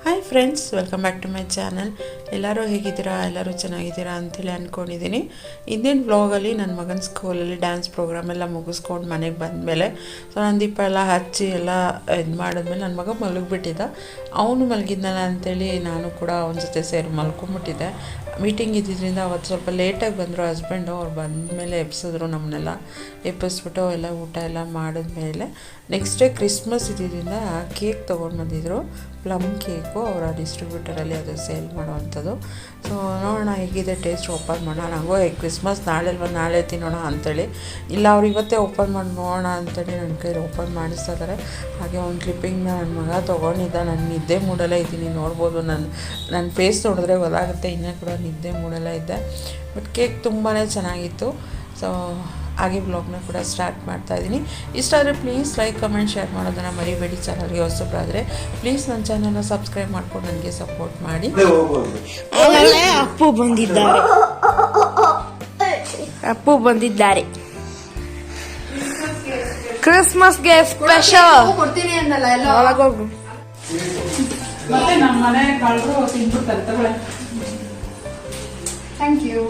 Hi friends welcome back to my channel ಎಲ್ಲರೂ ಹೇಗಿದ್ದೀರಾ? ಎಲ್ಲರೂ ಚೆನ್ನಾಗಿದ್ದೀರಾ ಅಂತೇಳಿ ಅಂದ್ಕೊಂಡಿದ್ದೀನಿ ಇಂದಿನ ವ್ಲಾಗಲ್ಲಿ ನನ್ನ ಮಗನ ಸ್ಕೂಲಲ್ಲಿ ಡ್ಯಾನ್ಸ್ ಪ್ರೋಗ್ರಾಮ್ ಎಲ್ಲ ಮುಗಿಸ್ಕೊಂಡು ಮನೆಗೆ ಬಂದಮೇಲೆ ಸೊ ನಾನು ದೀಪ ಎಲ್ಲ ಹಚ್ಚಿ ಎಲ್ಲ ಇದು ಮಾಡಿದ್ಮೇಲೆ ನನ್ನ ಮಗ ಮಲಗಿಬಿಟ್ಟಿದ್ದ ಅವನು ಮಲಗಿದ್ನಲ್ಲ ಅಂತೇಳಿ ನಾನು ಕೂಡ ಅವನ ಜೊತೆ ಸೇರಿ ಮಲ್ಕೊಂಬಿಟ್ಟಿದ್ದೆ ಮೀಟಿಂಗ್ ಇದ್ದಿದ್ದರಿಂದ ಅವತ್ತು ಸ್ವಲ್ಪ ಲೇಟಾಗಿ ಬಂದರು ಹಸ್ಬೆಂಡು ಅವ್ರು ಬಂದಮೇಲೆ ಎಬ್ಸಿದ್ರು ನಮ್ಮನ್ನೆಲ್ಲ ಎಬ್ಬಿಸ್ಬಿಟ್ಟು ಎಲ್ಲ ಊಟ ಎಲ್ಲ ಮಾಡಿದ್ಮೇಲೆ ನೆಕ್ಸ್ಟ್ ಡೇ ಕ್ರಿಸ್ಮಸ್ ಇದ್ದಿದ್ದರಿಂದ ಕೇಕ್ ತೊಗೊಂಡು ಬಂದಿದ್ದರು ಪ್ಲಮ್ ಕೇಕು ಅವರ ಡಿಸ್ಟ್ರಿಬ್ಯೂಟರಲ್ಲಿ ಅದು ಸೇಲ್ ಮಾಡುವಂಥದ್ದು. ಸೊ ನೋಡೋಣ ಹೇಗಿದೆ ಟೇಸ್ಟ್ ಓಪನ್ ಮಾಡೋಣ. ನನಗೂ ಕ್ರಿಸ್ಮಸ್ ನಾಳೆ ಅಲ್ವ ನಾಳೆ ತಿನ್ನೋಣ ಅಂಥೇಳಿ ಇಲ್ಲ, ಅವ್ರು ಇವತ್ತೇ ಓಪನ್ ಮಾಡಿ, ನೋಡೋಣ ಅಂತೇಳಿ ನನ್ನ ಕೈಲಿ ಓಪನ್ ಮಾಡಿಸ್ತಾ ಇದ್ದಾರೆ ಹಾಗೆ ಒಂದು ಕ್ಲಿಪ್ಪಿಂಗ್ನ ನನ್ನ ಮಗ ತೊಗೊಂಡಿದ್ದ. ನಾನು ನಿದ್ದೆ ಮೂಡಲ್ಲೇ ಇದ್ದೀನಿ. ನೋಡ್ಬೋದು ನನ್ನ ನನ್ನ ಫೇಸ್ ನೋಡಿದ್ರೆ ಗೊತ್ತಾಗುತ್ತೆ. ಇನ್ನೂ ಕೂಡ ನಿದ್ದೆ ಮೂಡಲ್ಲೇ ಇದ್ದೆ ಬಟ್ ಕೇಕ್ ತುಂಬಾ ಚೆನ್ನಾಗಿತ್ತು. ಸೊ ಹಾಗೆ ಬ್ಲಾಗ್ನ ಕೂಡ ಸ್ಟಾರ್ಟ್ ಮಾಡ್ತಾ ಇದ್ದೀನಿ. ಇಷ್ಟ ಆದರೆ ಪ್ಲೀಸ್ ಲೈಕ್ ಕಮೆಂಟ್ ಶೇರ್ ಮಾಡೋದನ್ನು ಮರಿಬೇಡಿ ಚಾನಲ್ಗೆ ಹೊಸಬ್ರಾದರೆ ಪ್ಲೀಸ್ ನನ್ನ ಚಾನಲ್ನ ಸಬ್ಸ್ಕ್ರೈಬ್ ಮಾಡ್ಕೊಂಡು ನನಗೆ ಸಪೋರ್ಟ್ ಮಾಡಿ. ಅಪ್ಪು ಬಂದಿದ್ದಾರೆ. ಅಪ್ಪು ಬಂದಿದ್ದಾರೆ. ಕ್ರಿಸ್ಮಸ್ಗೆ ಸ್ಪೆಷಲ್ ಕೊಡ್ತೀನಿ ಅನ್ನಲ್ಲ ಎಲ್ಲ. ಒಳಗೋಗು ಮತ್ತೆ ನಮ್ಮ ಮನೆ ತಿಂದ್ಬಿಡ್ತಾರೆ ತಗೊಳ್ಳೆ. ಥ್ಯಾಂಕ್ ಯು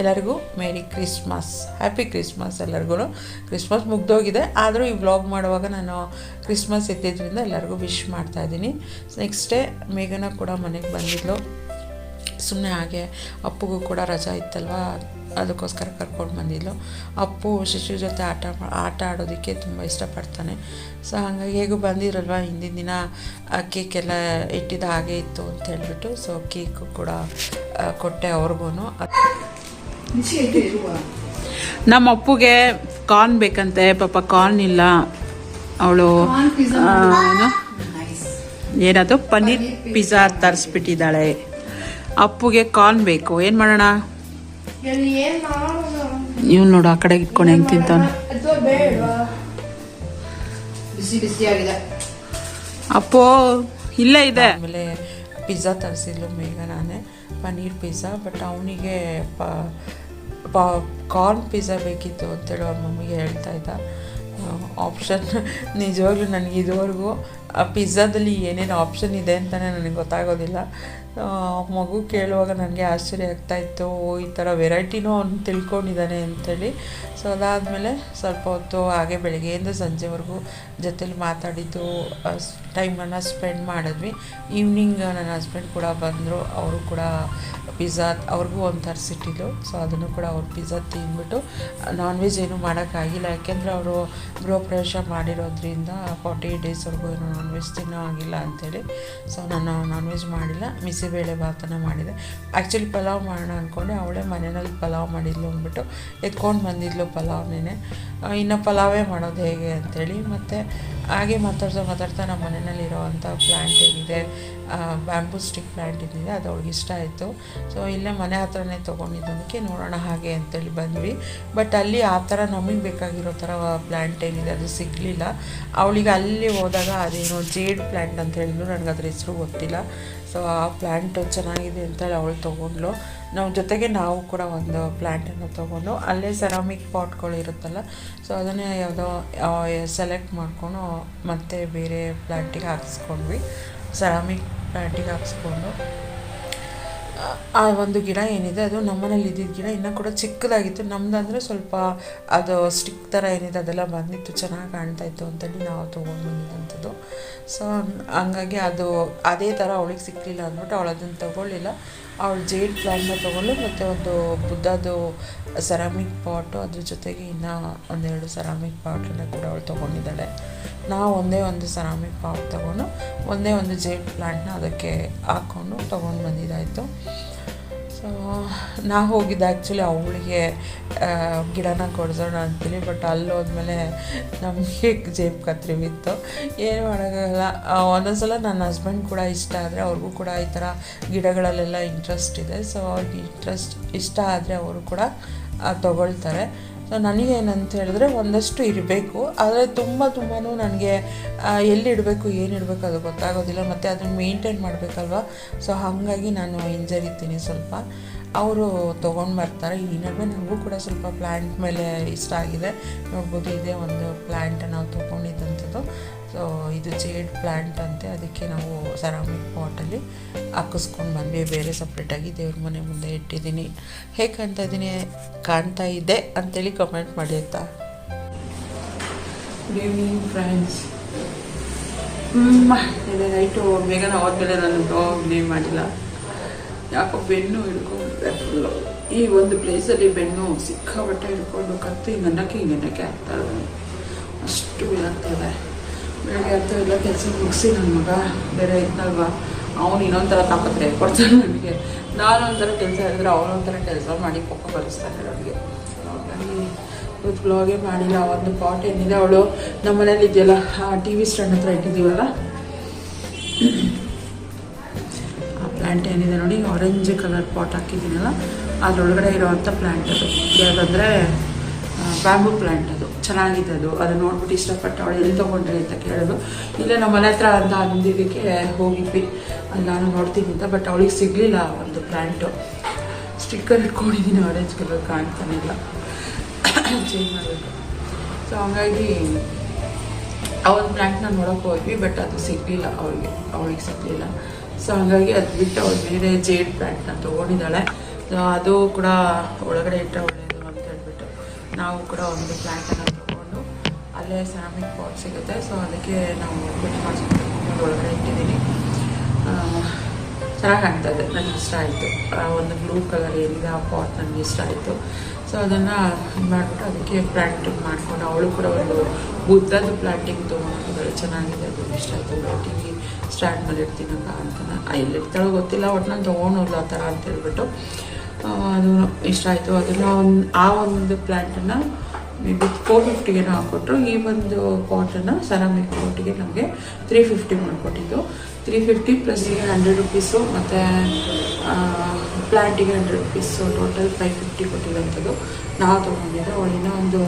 ಎಲ್ಲರಿಗೂ ಮೇರಿ ಕ್ರಿಸ್ಮಸ್ ಹ್ಯಾಪಿ ಕ್ರಿಸ್ಮಸ್ ಎಲ್ಲರಿಗೂ. ಕ್ರಿಸ್ಮಸ್ ಮುಗ್ದೋಗಿದೆ. ಆದರೂ ಈ ವ್ಲಾಗ್ ಮಾಡುವಾಗ ನಾನು ಕ್ರಿಸ್ಮಸ್ ಇದ್ದಿದ್ದರಿಂದ ಎಲ್ಲರಿಗೂ ವಿಶ್ ಮಾಡ್ತಾ ಇದ್ದೀನಿ. ನೆಕ್ಸ್ಟ್ ಡೇ ಮೇಘನ ಕೂಡ ಮನೆಗೆ ಬಂದಿದ್ಲು. ಸುಮ್ಮನೆ ಹಾಗೆ ಅಪ್ಪಗೂ ಕೂಡ ರಜಾ ಇತ್ತಲ್ವ? ಅದಕ್ಕೋಸ್ಕರ ಕರ್ಕೊಂಡು ಬಂದಿದ್ಲು. ಅಪ್ಪು ಶಿಶು ಜೊತೆ ಆಟ ಮಾ- ಆಟ ಆಡೋದಕ್ಕೆ ತುಂಬ ಇಷ್ಟಪಡ್ತಾನೆ. ಸೊ ಹಾಗಾಗಿ ಹೇಗೂ ಬಂದಿರಲ್ವ? ಹಿಂದಿನ ದಿನ ಕೇಕ್ ಎಲ್ಲ ಇಟ್ಟಿದ್ದ ಹಾಗೆ ಇತ್ತು ಅಂತ ಹೇಳಿಬಿಟ್ಟು ಸೊ ಕೇಕು ಕೂಡ ಕೊಟ್ಟೆ ಅವ್ರಿಗೂ ನಮ್ಮ ಅಪ್ಪುಗೆ ಕಾರ್ನ್ ಬೇಕಂತೆ. ಪಾಪ ಕಾರ್ನ್ ಇಲ್ಲ. ಅವಳು ಏನದು ಪನ್ನೀರ್ ಪಿಜ್ಜಾ ತರಿಸ್ಬಿಟ್ಟಿದ್ದಾಳೆ. ಅಪ್ಪುಗೆ ಕಾರ್ನ್ ಬೇಕು. ಏನು ಮಾಡೋಣ? ಇವ್ನು ನೋಡು ಆ ಕಡೆ ಇಟ್ಕೊಂಡು ಹೆಂಗ್ ತಿಂತಾನೆ. ಬಿಸಿ ಬಿಸಿ ಆಗಿದೆ. ಅಪ್ಪು ಇಲ್ಲೇ ಇದೆ. ಆಮೇಲೆ ಪಿಜ್ಜಾ ತರಿಸಿದ್ಲು ಮೇಘ ನಾನೇ ಪನ್ನೀರ್ ಪಿಜ್ಜಾ ಬಟ್ ಅವನಿಗೆ ಪ ಕಾರ್ನ್ ಪಿಜ್ಜಾ ಬೇಕಿತ್ತು ಅಂತೇಳಿ ಅವ್ರ ಮಮ್ಮಿಗೆ ಹೇಳ್ತಾ ಇದ್ದ. ಆಪ್ಷನ್ ನಿಜವಾಗ್ಲೂ ನನಗೆ ಇದುವರೆಗೂ ಪಿಜ್ಜಾದಲ್ಲಿ ಏನೇನು ಆಪ್ಷನ್ ಇದೆ ಅಂತಲೇ ನನಗೆ ಗೊತ್ತಾಗೋದಿಲ್ಲ. ಮಗು ಕೇಳುವಾಗ ನನಗೆ ಆಶ್ಚರ್ಯ ಆಗ್ತಾ ಇತ್ತು, ಓ, ಈ ಥರ ವೆರೈಟಿನೂ ಅವ್ನು ತಿಳ್ಕೊಂಡಿದ್ದಾನೆ ಅಂಥೇಳಿ ಸೊ ಅದಾದಮೇಲೆ ಸ್ವಲ್ಪ ಹೊತ್ತು ಹಾಗೆ ಬೆಳಗ್ಗೆಯಿಂದ ಸಂಜೆವರೆಗೂ ಜೊತೇಲಿ ಮಾತಾಡಿದ್ದು ಟೈಮನ್ನು ಸ್ಪೆಂಡ್ ಮಾಡಿದ್ವಿ. ಈವ್ನಿಂಗ್ ನನ್ನ ಹಸ್ಬೆಂಡ್ ಕೂಡ ಬಂದರು, ಅವರು ಕೂಡ ಪಿಜ್ಜಾ ಅವ್ರಿಗೂ ಒಂದು ತರಿಸಿಟ್ಟಿದ್ದು ಸೊ ಅದನ್ನು ಕೂಡ ಅವ್ರು ಪಿಜ್ಜಾ ತಿಂದ್ಬಿಟ್ಟು ನಾನ್ ವೆಜ್ ಏನೂ ಮಾಡೋಕ್ಕಾಗಿಲ್ಲ. ಯಾಕೆಂದರೆ ಅವರು ಗೃಹ ಪ್ರವೇಶ ಮಾಡಿರೋದ್ರಿಂದ ಫಾರ್ಟಿ ಡೇಸ್ವರೆಗೂ ಏನು ನಾನ್ ವೆಜ್ ತಿನ್ನೋ ಆಗಿಲ್ಲ ಅಂತೇಳಿ. ಸೊ ನಾನು ನಾನ್ ವೆಜ್ ಮಾಡಿಲ್ಲ. ಬಿಸಿಬೇಳೆ ಭಾತನ ಮಾಡಿದೆ. ಆ್ಯಕ್ಚುಲಿ ಪಲಾವ್ ಮಾಡೋಣ ಅಂದ್ಕೊಂಡೆ ಅವಳೇ ಮನೆಯಲ್ಲಿ ಪಲಾವ್ ಮಾಡಿದ್ಲು ಅಂದ್ಬಿಟ್ಟು ಎತ್ಕೊಂಡು ಬಂದಿದ್ಲು ಪಲಾವ್ನೇ ಇನ್ನು ಪಲಾವೇ ಮಾಡೋದು ಹೇಗೆ ಅಂತೇಳಿ. ಮತ್ತು ಹಾಗೆ ಮಾತಾಡ್ತಾ ಮಾತಾಡ್ತಾ ನಮ್ಮ ಮನೆಯಲ್ಲಿ ಅಂಥ ಪ್ಲ್ಯಾಂಟ್ ಏನಿದೆ ಬ್ಯಾಂಬೂ ಸ್ಟಿಕ್ ಪ್ಲ್ಯಾಂಟ್ ಇದ್ದಿದೆ ಅದು ಅವ್ಳಿಗೆ ಇಷ್ಟ ಆಯಿತು. ಸೊ ಇಲ್ಲೇ ಮನೆ ಹತ್ರನೇ ತೊಗೊಂಡಿದ್ದಕ್ಕೆ ನೋಡೋಣ ಹಾಗೆ ಅಂತೇಳಿ ಬಂದ್ವಿ. ಬಟ್ ಅಲ್ಲಿ ಆ ಥರ ನಮಗೆ ಬೇಕಾಗಿರೋ ಥರ ಪ್ಲ್ಯಾಂಟ್ ಏನಿದೆ, ಅದು ಸಿಗಲಿಲ್ಲ. ಅವಳಿಗೆ ಅಲ್ಲಿ ಹೋದಾಗ ಅದೇನೋ ಜೇಡ್ ಪ್ಲ್ಯಾಂಟ್ ಅಂತ ಹೇಳಿದ್ರು ನನಗೆ ಅದ್ರ ಹೆಸರು ಗೊತ್ತಿಲ್ಲ. ಸೊ ಆ ಪ್ಲ್ಯಾಂಟ್ ಚೆನ್ನಾಗಿದೆ ಅಂತೇಳಿ ಅವಳು ತೊಗೊಂಡ್ಲು ನಾವು ಜೊತೆಗೆ ನಾವು ಕೂಡ ಒಂದು ಪ್ಲ್ಯಾಂಟನ್ನು ತೊಗೊಂಡು, ಅಲ್ಲೇ ಸೆರಾಮಿಕ್ ಪಾಟ್ಗಳು ಇರುತ್ತಲ್ಲ ಸೊ ಅದನ್ನೇ ಯಾವುದೋ ಸೆಲೆಕ್ಟ್ ಮಾಡಿಕೊಂಡು ಮತ್ತೆ ಬೇರೆ ಪ್ಲ್ಯಾಂಟಿಗೆ ಹಾಕಿಸ್ಕೊಂಡ್ವಿ. ಸೆರಾಮಿಕ್ ಪ್ಲ್ಯಾಂಟಿಗೆ ಹಾಕ್ಸ್ಕೊಂಡು, ಆ ಒಂದು ಗಿಡ ಏನಿದೆ, ಅದು ನಮ್ಮನೇಲಿ ಇದ್ದಿದ್ದ ಗಿಡ ಇನ್ನೂ ಕೂಡ ಚಿಕ್ಕದಾಗಿತ್ತು. ನಮ್ದಂದರೆ ಸ್ವಲ್ಪ ಅದು ಸ್ಟಿಕ್ ಥರ ಏನಿದೆ, ಅದೆಲ್ಲ ಬಂದಿತ್ತು, ಚೆನ್ನಾಗಿ ಕಾಣ್ತಾ ಇತ್ತು ಅಂತೇಳಿ ನಾವು ತೊಗೊಂಡು ಬಂದಿದ್ದಂಥದ್ದು. ಸೊ ಹಂಗಾಗಿ ಅದು ಅದೇ ಥರ ಅವಳಿಗೆ ಸಿಕ್ಕಲಿಲ್ಲ ಅಂದ್ಬಿಟ್ಟು ಅವಳು ಅದನ್ನು ತೊಗೊಳ್ಳಿಲ್ಲ. ಅವಳು ಜೇಡ್ ಪ್ಲ್ಯಾಂಟ್ನ ತೊಗೊಂಡು ಮತ್ತು ಒಂದು ಬುದ್ಧದು ಸೆರಾಮಿಕ್ ಪಾಟು ಅದ್ರ ಜೊತೆಗೆ ಇನ್ನೂ ಒಂದೆರಡು ಸೆರಾಮಿಕ್ ಪಾಟನ್ನು ಕೂಡ ಅವಳು ತೊಗೊಂಡಿದ್ದಾಳೆ. ನಾವು ಒಂದೇ ಒಂದು ಸೆರಾಮಿಕ್ ಪಾಟ್ ತೊಗೊಂಡು ಒಂದೇ ಒಂದು ಜೇಡ್ ಪ್ಲ್ಯಾಂಟ್ನ ಅದಕ್ಕೆ ಹಾಕ್ಕೊಂಡು ತೊಗೊಂಡು ಬಂದಿದ್ದಾಯಿತು. ಸೊ ನಾ ಹೋಗಿದ್ದೆ ಆ್ಯಕ್ಚುಲಿ ಅವಳಿಗೆ ಗಿಡನ ಕೊಡ್ಸೋಣ ಅಂತೇಳಿ ಬಟ್ ಅಲ್ಲಿ ಹೋದ್ಮೇಲೆ ನಮಗೆ ಜೇಬ್ ಕತ್ರಿ ಬಿತ್ತು ಏನು ಮಾಡೋಕ್ಕಾಗಲ್ಲ. ಒಂದೊಂದು ಸಲ ನನ್ನ ಹಸ್ಬೆಂಡ್ ಕೂಡ ಇಷ್ಟ ಆದರೆ ಅವ್ರಿಗೂ ಕೂಡ ಈ ಥರ ಗಿಡಗಳಲ್ಲೆಲ್ಲ ಇಂಟ್ರೆಸ್ಟ್ ಇದೆ. ಸೊ ಅವ್ರಿಗೆ ಇಂಟ್ರೆಸ್ಟ್ ಇಷ್ಟ ಆದರೆ ಅವರು ಕೂಡ ತಗೊಳ್ತಾರೆ. ಸೊ ನನಗೇನಂತ ಹೇಳಿದ್ರೆ ಒಂದಷ್ಟು ಇರಬೇಕು. ಆದರೆ ತುಂಬ ತುಂಬಾ ನನಗೆ ಎಲ್ಲಿಡಬೇಕು ಏನಿಡಬೇಕು ಅದು ಗೊತ್ತಾಗೋದಿಲ್ಲ. ಮತ್ತು ಅದನ್ನು ಮೇಂಟೈನ್ ಮಾಡಬೇಕಲ್ವ? ಸೊ ಹಾಗಾಗಿ ನಾನು ಹಿಂಜರಿತೀನಿ ಸ್ವಲ್ಪ. ಅವರು ತೊಗೊಂಡು ಬರ್ತಾರೆ. ಈ ನಡುವೆ ನನಗೂ ಕೂಡ ಸ್ವಲ್ಪ ಪ್ಲ್ಯಾಂಟ್ ಮೇಲೆ ಇಷ್ಟ ಆಗಿದೆ. ನೋಡ್ಬೋದು ಇದೇ ಒಂದು ಪ್ಲ್ಯಾಂಟ್ ನಾವು ತೊಗೊಂಡಿದ್ದಂಥದ್ದು. ಜೇಡ್ ಪ್ಲ್ಯಾಂಟ್ ಅಂತೆ, ಅದಕ್ಕೆ ನಾವು ಸೆರಾಮಿಕ್ ಪಾಟಲ್ಲಿ ಹಾಕಿಸ್ಕೊಂಡು ಬಂದ್ವಿ. ಬೇರೆ ಸಪ್ರೇಟಾಗಿ ದೇವ್ರ ಮನೆ ಮುಂದೆ ಇಟ್ಟಿದ್ದೀನಿ. ಹೇಗೆ ಕಾಣ್ತಾ ಇದ್ದೀನಿ ಕಾಣ್ತಾ ಇದೆ ಅಂತೇಳಿ ಕಮೆಂಟ್ ಮಾಡಿ ಆಯ್ತಾ? ಗುಡ್ ಈವ್ನಿಂಗ್ ಫ್ರೆಂಡ್ಸ್ ಇದೆ ನೈಟು ಬೇಗನೆ ಹೋದ್ಮೇಲೆ ನಾನು ಬ್ಲಾಗ್ನೇ ಮಾಡಿಲ್ಲ. ಯಾಕೋ ಬೆನ್ನು ಹಿಡ್ಕೊಂಡ್ರೆ ಫುಲ್ಲು ಈ ಒಂದು ಪ್ಲೇಸಲ್ಲಿ ಬೆನ್ನು ಸಿಕ್ಕಾಪಟ್ಟೆ ಹಿಡ್ಕೊಂಡು ಕತ್ತು ಹಿಂಗನ್ನಕ್ಕೆ ಹಿಂಗನ್ನಕ್ಕೆ ಆಗ್ತಾ ಇದೆ. ಅಷ್ಟು ಇದಾಗ್ತದೆ ಬೆಳಗ್ಗೆ ಆಗ್ತಾ ಇಲ್ಲ ಕೆಲಸ ಮುಗಿಸಿ ನನ್ನ ಮಗ ಬೇರೆ ಇದ್ನಲ್ವ, ಅವನು ಇನ್ನೊಂಥರ ತಾಪತ್ರೆ ಕೊಡ್ತಾನೆ ನನಗೆ. ನಾನು ಒಂಥರ ಕೆಲಸ ಹೇಳಿದ್ರೆ ಅವನೊಂಥರ ಕೆಲಸ ಮಾಡಿ ಕೋಪ ಕಲಿಸ್ತಾನೆ ನನಗೆ. ಇವತ್ತು ಬ್ಲಾಗೇ ಮಾಡಿಲ್ಲ, ಒಂದು ಪಾಟ್ ಏನಿದೆ, ಅವಳು ನಮ್ಮ ಮನೇಲಿ ಇದೆಯಲ್ಲ ಟಿ ವಿ ಸ್ಟ್ಯಾಂಡ್ ಹತ್ರ ಇಟ್ಟಿದ್ದೀವಲ್ಲ? ಆ ಪ್ಲ್ಯಾಂಟ್ ಏನಿದೆ ನೋಡಿ ಆರೆಂಜ್ ಕಲರ್ ಪಾಟ್ ಹಾಕಿದ್ದೀನಲ್ಲ, ಅದರೊಳಗಡೆ ಇರೋವಂಥ ಪ್ಲ್ಯಾಂಟ್ ಅದು. ಯಾವುದಂದರೆ ಬ್ಯಾಂಬೂ ಪ್ಲ್ಯಾಂಟ್ ಅದು. ಚೆನ್ನಾಗಿದೆ ಅದು. ಅದು ನೋಡ್ಬಿಟ್ಟು ಇಷ್ಟಪಟ್ಟು ಅವಳು ಎಲ್ಲಿ ತೊಗೊಂಡ್ರಿ ಅಂತ ಕೇಳೋದು. ಇಲ್ಲೇ, ನಮ್ಮ ಮನೆ ಹತ್ರ ಅಂತ ಅಂದಿದ್ದಕ್ಕೆ ಹೋಗಿದ್ವಿ. ಅಲ್ಲಿ ನಾನು ನೋಡ್ತೀನಿ ಅಂತ ಬಟ್ ಅವಳಿಗೆ ಸಿಗಲಿಲ್ಲ ಒಂದು ಪ್ಲ್ಯಾಂಟು ಸ್ಟಿಕ್ಕರ್ ಇಟ್ಕೊಂಡಿದ್ದೀನಿ ಆರೆಂಜ್ ಕಲರ್ ಕಾಣ್ತಾನೆ ಇಲ್ಲ. ಚೇಂಜ್ ಮಾಡಬೇಕು. ಸೊ ಹಂಗಾಗಿ ಆ ಒಂದು ಪ್ಲ್ಯಾಂಟ್ನ ನೋಡೋಕೆ ಹೋದ್ವಿ ಬಟ್ ಅದು ಸಿಗಲಿಲ್ಲ ಅವಳಿಗೆ. ಅವಳಿಗೆ ಸಿಗಲಿಲ್ಲ. ಸೊ ಹಂಗಾಗಿ ಅದು ಬಿಟ್ಟು ಅವಳು ಬೇರೆ ಜೇಡ್ ಪ್ಲ್ಯಾಂಟ್ನ ತೊಗೊಂಡಿದ್ದಾಳೆ. ಸೊ ಅದು ಕೂಡ ಒಳಗಡೆ ಇಟ್ಟರೆ ಹೇಳ್ಬಿಟ್ಟು ನಾವು ಕೂಡ ಒಂದು ಪ್ಲ್ಯಾಂಟನ್ನು ತೊಗೊಂಡು ಅಲ್ಲೇ ಸೆರಾಮಿಕ್ ಪಾಟ್ ಸಿಗುತ್ತೆ. ಸೊ ಅದಕ್ಕೆ ನಾವು ಕಟ್ ಮಾಡಿಸ್ಕೊಂಡು ಒಳಗಡೆ ಇಟ್ಟಿದ್ದೀನಿ. ಚೆನ್ನಾಗಿ ಕಾಣ್ತಾ ಇದೆ ನನಗೆ ಇಷ್ಟ ಆಯಿತು. ಒಂದು ಬ್ಲೂ ಕಲರ್ ಏನಿದೆ, ಆ ಪಾಟ್ ನನಗೆ ಇಷ್ಟ ಆಯಿತು. ಸೊ ಅದನ್ನು ಮಾಡಿಬಿಟ್ಟು ಅದಕ್ಕೆ ಪ್ಲಾಂಟಿಂಗ್ ಮಾಡಿಕೊಂಡು ಅವಳು ಕೂಡ ಒಂದು ಉದ್ದದ್ದು ಪ್ಲಾಂಟಿಂಗ್ ತೊಗೊಂಡಿದ್ದಾಳೆ ಚೆನ್ನಾಗಿದೆ. ಅದು ಇಷ್ಟ ಆಯಿತು. ಪ್ಲಾಂಟಿಂಗ್ ಸ್ಟ್ಯಾಂಡ್ ಮೇಲೆ ಇಡ್ತೀನಪ್ಪ ಅಂತ ಎಲ್ಲಿ ಇರ್ತಾಳೋ ಗೊತ್ತಿಲ್ಲ ನಾನು ತೊಗೊಂಡಿಲ್ಲ ಆ ಥರ ಅಂತ ಹೇಳ್ಬಿಟ್ಟು. ಅದು ಇಷ್ಟ ಆಯಿತು. ಅದನ್ನು ಒಂದು, ಆ ಒಂದು ಪ್ಲ್ಯಾಂಟನ್ನು ಮೇ ಬಿ ಫೋರ್ ಫಿಫ್ಟಿಗೇನೋ ಹಾಕ್ಕೊಟ್ರು ಈ ಒಂದು ಪಾಟನ್ನು ಸೆರಾಮಿಕ್ ಪಾಟಿಗೆ ನಮಗೆ ತ್ರೀ ಫಿಫ್ಟಿ ಮಾಡಿಕೊಟ್ಟಿದ್ದು. ತ್ರೀ ಫಿಫ್ಟಿ ಪ್ಲಸ್ ಈಗ ಹಂಡ್ರೆಡ್ ರುಪೀಸು ಮತ್ತು ಪ್ಲ್ಯಾಂಟಿಗೆ hundred rupees total five fifty ಕೊಟ್ಟಿರೋಂಥದ್ದು ನಾವು ತೊಗೊಂಡಿದ್ದೆ. ಅವಳಿನ ಒಂದು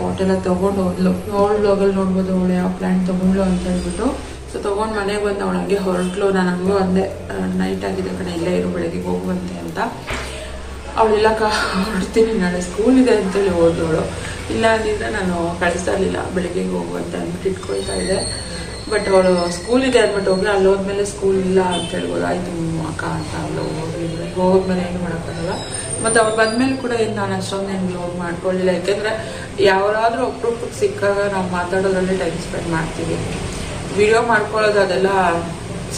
ಪಾಟೆಲ್ಲ ತೊಗೊಂಡು ಹೋದ್ಲು. ಅವಳು ಲೋಗಲ್ಲಿ ನೋಡ್ಬೋದು, ಅವಳು ಯಾವ ಪ್ಲ್ಯಾಂಟ್ ತೊಗೊಂಡ್ಲು ಅಂತ ಹೇಳ್ಬಿಟ್ಟು ಸೊ ತೊಗೊಂಡು ಮನೆಗೆ ಬಂದು ಅವಳು ಹಂಗೆ ಹೊರಟ್ಲು. ನಾನು ಹಂಗೂ ಅಂದೆ ನೈಟ್ ಆಗಿದೆ ಕಣೆ, ಇಲ್ಲೇ ಇರು, ಬೆಳಗ್ಗೆ ಹೋಗುವಂತೆ ಅಂತ. ಅವಳೆಲ್ಲ ಕಾ ಹೊರಡ್ತೀನಿ, ನಾಳೆ ಸ್ಕೂಲ್ ಇದೆ ಅಂತೇಳಿ ಹೋದವಳು ಇಲ್ಲ ಅಂದಿದ್ರೆ ನಾನು ಕಳಿಸ್ತಾ ಇರಲಿಲ್ಲ, ಬೆಳಗ್ಗೆ ಹೋಗುವಂತೆ ಅಂದ್ಬಿಟ್ಟು ಇಟ್ಕೊಳ್ತಾ ಇದ್ದೆ. ಬಟ್ ಅವಳು ಸ್ಕೂಲ್ ಇದೆ ಅಂದ್ಬಿಟ್ಟು ಹೋಗಿ ಅಲ್ಲಿ ಹೋದ್ಮೇಲೆ ಸ್ಕೂಲ್ ಇಲ್ಲ ಅಂತ ಹೇಳ್ಬೋದು. ಆಯ್ತು, ಅಕ್ಕ, ಅಂತ ಅವಳು ಹೋಗಿ ಹೋಗೋದ್ಮೇಲೆ ಏನು ಮಾಡೋಕ್ಕಾಗಲ್ಲ ಮತ್ತು ಅವ್ರು ಬಂದಮೇಲೆ ಕೂಡ ಏನು, ನಾನು ಅಷ್ಟೊಂದು ಹೆಂಗೆ ಹೋಗಿ ಮಾಡ್ಕೊಳ್ಳಿಲ್ಲ ಯಾಕೆಂದರೆ ಯಾರಾದರೂ ಒಬ್ರೊಬ್ರಿಗೆ ಸಿಕ್ಕಾಗ ನಾವು ಮಾತಾಡೋದ್ರಲ್ಲಿ ಟೈಮ್ ಸ್ಪೆಂಡ್ ಮಾಡ್ತೀವಿ. ವಿಡಿಯೋ ಮಾಡ್ಕೊಳ್ಳೋದು ಅದೆಲ್ಲ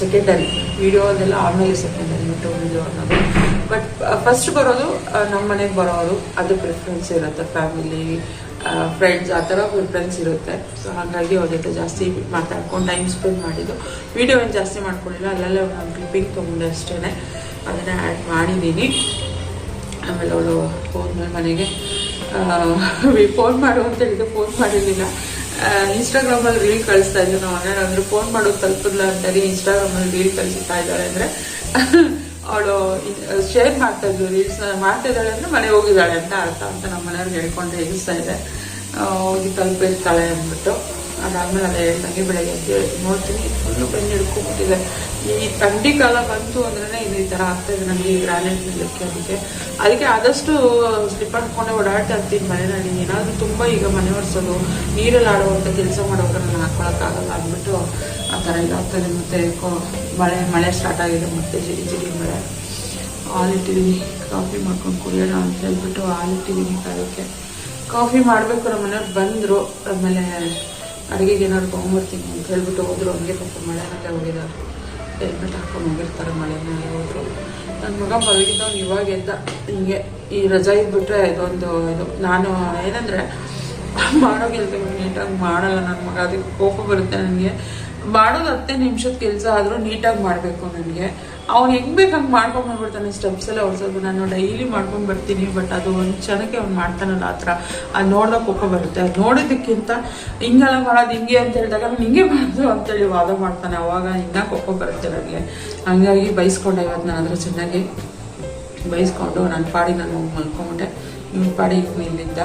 ಸೆಕೆಂಡರಿ ವಿಡಿಯೋ ಅದೆಲ್ಲ ಆಮೇಲೆ ಸೆಕೆಂಡರಿ ಯೂಟ್ಯೂಬ್ ವಿಡಿಯೋ ಅನ್ನೋದು. ಬಟ್ ಫಸ್ಟ್ ಬರೋದು ನಮ್ಮ ಮನೆಗೆ ಬರೋದು. ಅದು ಪ್ರಿಫರೆನ್ಸ್ ಇರುತ್ತೆ ಫ್ಯಾಮಿಲಿ ಫ್ರೆಂಡ್ಸ್ ಆ ಥರ ಪ್ರಿಫರೆನ್ಸ್ ಇರುತ್ತೆ. ಸೊ ಹಾಗಾಗಿ ಅವ್ರ ಜೊತೆ ಜಾಸ್ತಿ ಮಾತಾಡ್ಕೊಂಡು ಟೈಮ್ ಸ್ಪೆಂಡ್ ಮಾಡಿದ್ದು. ವಿಡಿಯೋ ಏನು ಜಾಸ್ತಿ ಮಾಡ್ಕೊಂಡಿಲ್ಲ, ಅಲ್ಲೆಲ್ಲ ಒಂದು ಕ್ಲಿಪ್ಪಿಂಗ್ ತೊಗೊಂಡೆ ಅಷ್ಟೇ ಅದನ್ನು ಆ್ಯಡ್ ಮಾಡಿದ್ದೀನಿ ಆಮೇಲೆ ಅವಳು ಹೋದ್ಮೇಲೆ ಮನೆಗೆ ಫೋನ್ ಮಾಡು ಅಂತ ಹೇಳಿದ್ರೆ ಫೋನ್ ಮಾಡಿರಲಿಲ್ಲ. ಇನ್ಸ್ಟಾಗ್ರಾಮಲ್ಲಿ ರೀಲ್ ಕಳಿಸ್ತಾ ಇದ್ದೆ ನಾವು ಅಣ್ಣ ಅಂದ್ರೆ, ಫೋನ್ ಮಾಡೋದು ತಲುಪಿಲ್ಲ ಅಂತೇಳಿ ಇನ್ಸ್ಟಾಗ್ರಾಮಲ್ಲಿ ರೀಲ್ ಕಳಿಸ್ತಾ ಇದ್ದಾಳೆ ಅಂದ್ರೆ ಅವಳು ಶೇರ್ ಮಾಡ್ತಾ ಇದ್ರು ರೀಲ್ಸ್ ಮಾಡ್ತಾ ಇದ್ದಾಳೆ ಅಂದ್ರೆ ಮನೆಗೆ ಹೋಗಿದ್ದಾಳೆ ಅಂತ ಅರ್ಥ ಅಂತ ನಮ್ಮ ಮನೆಯವ್ರಿಗೆ ಹೇಳ್ಕೊಂಡು ಹೇಗಿಸ್ತಾ ಇದೆ. ಹೋಗಿ ತಲುಪಿರ್ತಾಳೆ ಅಂದ್ಬಿಟ್ಟು. ಅದಾದ್ಮೇಲೆ ಅದೇ ಹೇಳ್ದಂಗೆ ಬೆಳಗ್ಗೆ ಎದ್ದು ನೋಡ್ತೀನಿ. ಫುಲ್ಲು ಬೆನ್ನು ಹಿಡ್ಕೊಂಡ್ಬಿಟ್ಟಿದೆ ಈ ಥಂಡಿ ಕಾಲ ಬಂತು ಅಂದ್ರೆ ಇದು ಈ ಥರ ಆಗ್ತಾಯಿದೆ ನನಗೆ ಈ ಗ್ರಾನೈಟ್ ನಿಲ್ಲಕ್ಕೆ ಅದಕ್ಕೆ. ಅದಕ್ಕೆ ಆದಷ್ಟು ಸ್ಲಿಪ್ ಹಾಕೊಂಡೆ ಓಡಾಡ್ತಾ ಇರ್ತೀನಿ ಮನೆಯಲ್ಲಿ. ಏನಾದರೂ ತುಂಬ ಈಗ ಮನೆ ಒರೆಸೋದು ನೀರಲ್ಲಿ ಆಡುವಂಥ ಕೆಲಸ ಮಾಡೋವಾಗ ನಾನು ಹಾಕೊಳಕ್ಕಾಗಲ್ಲ ಅಂದ್ಬಿಟ್ಟು ಆ ಥರ ಇದಾಗ್ತದೆ ಮತ್ತೆ ಕೋ ಮಳೆ ಮಳೆ ಸ್ಟಾರ್ಟ್ ಆಗಿದೆ. ಮತ್ತೆ ಜಿಡಿ ಜಿಡಿ ಮಳೆ. ಹಾಲಿಟ್ಟಿದ್ದೀನಿ ಕಾಫಿ ಮಾಡ್ಕೊಂಡು ಕುಡಿಯೋಣ ಅಂತ ಹೇಳ್ಬಿಟ್ಟು ಹಾಲಿಟ್ಟಿದ್ದೀನಿ ಕಾಯೋಕ್ಕೆ. ಕಾಫಿ ಮಾಡಬೇಕು. ನಮ್ಮ ಮನೆಯವ್ರು ಬಂದರು. ಆಮೇಲೆ ಅಡುಗೆಗೆ ಏನಾದ್ರು ತೊಗೊಂಬರ್ತೀನಿ ಅಂತ ಹೇಳ್ಬಿಟ್ಟು ಹೋದ್ರು, ಹಂಗೆ ಪಾಪ ಮಳೆನಲ್ಲೇ ಹೋಗಿದ್ದಾರೆ ಹೆಲ್ಮೆಟ್ ಹಾಕೊಂಡು ಹೋಗಿರ್ತಾರೆ ಮಳೆನಲ್ಲಿ ಹೋದ್ರು. ನನ್ನ ಮಗ ಮಲಗಿದ್ದವ್ನು ಇವಾಗ ಎದ್ದ. ಹಿಂಗೆ ಈ ರಜಾ ಇದ್ಬಿಟ್ರೆ ಇದೊಂದು ಇದು. ನಾನು ಏನಂದರೆ ಮಾಡೋ ಕೆಲಸ ನೀಟಾಗಿ ಮಾಡಲ್ಲ ನನ್ನ ಮಗ. ಅದಕ್ಕೆ ಕೋಪ ಬರುತ್ತೆ ನನಗೆ. ಮಾಡೋದು ಹತ್ತೇ ನಿಮಿಷದ ಕೆಲಸ ಆದರೂ ನೀಟಾಗಿ ಮಾಡಬೇಕು ನನಗೆ. ಅವ್ನು ಹೆಂಗೆ ಬೇಕು ಹಂಗೆ ಮಾಡ್ಕೊಂಡು ಬಂದ್ಬಿಡ್ತಾನೆ ಸ್ಟೆಪ್ಸ್ ಎಲ್ಲ ಹೊಡ್ಸೋದು ನಾನು ಡೈಲಿ ಮಾಡ್ಕೊಂಡು ಬರ್ತೀನಿ ಬಟ್ ಅದು ಒಂದು ಕ್ಷಣಕ್ಕೆ ಅವ್ನು ಮಾಡ್ತಾನಲ್ಲ ಆ ಥರ. ಅದು ನೋಡ್ದಾಗ ಕೋಪ ಬರುತ್ತೆ. ಅದು ನೋಡಿದ್ದಕ್ಕಿಂತ ಹಿಂಗೆಲ್ಲ ಮಾಡೋದು ಹಿಂಗೆ ಅಂತ ಹೇಳಿದಾಗ ನಾನು ಹಿಂಗೆ ಮಾಡೋದು ಅಂತೇಳಿ ವಾದ ಮಾಡ್ತಾನೆ. ಅವಾಗ ಇನ್ನೂ ಕೋಪ ಬರುತ್ತೆ ನನಗೆ ಹಂಗಾಗಿ ಬೈಸ್ಕೊಂಡೆ ಇವತ್ತು ನಾನು ಅದ್ರ ಚೆನ್ನಾಗಿ. ಬೈಸ್ಕೊಂಡು ನನ್ನ ಪಾಡಿ ನಾನು ಹೋಗಿ ಮಲ್ಕೊಂಬಿಟ್ಟೆ. ಇವ್ನ ಪಾಡಿ ಇವ್ನು ಇಲ್ಲಿದ್ದ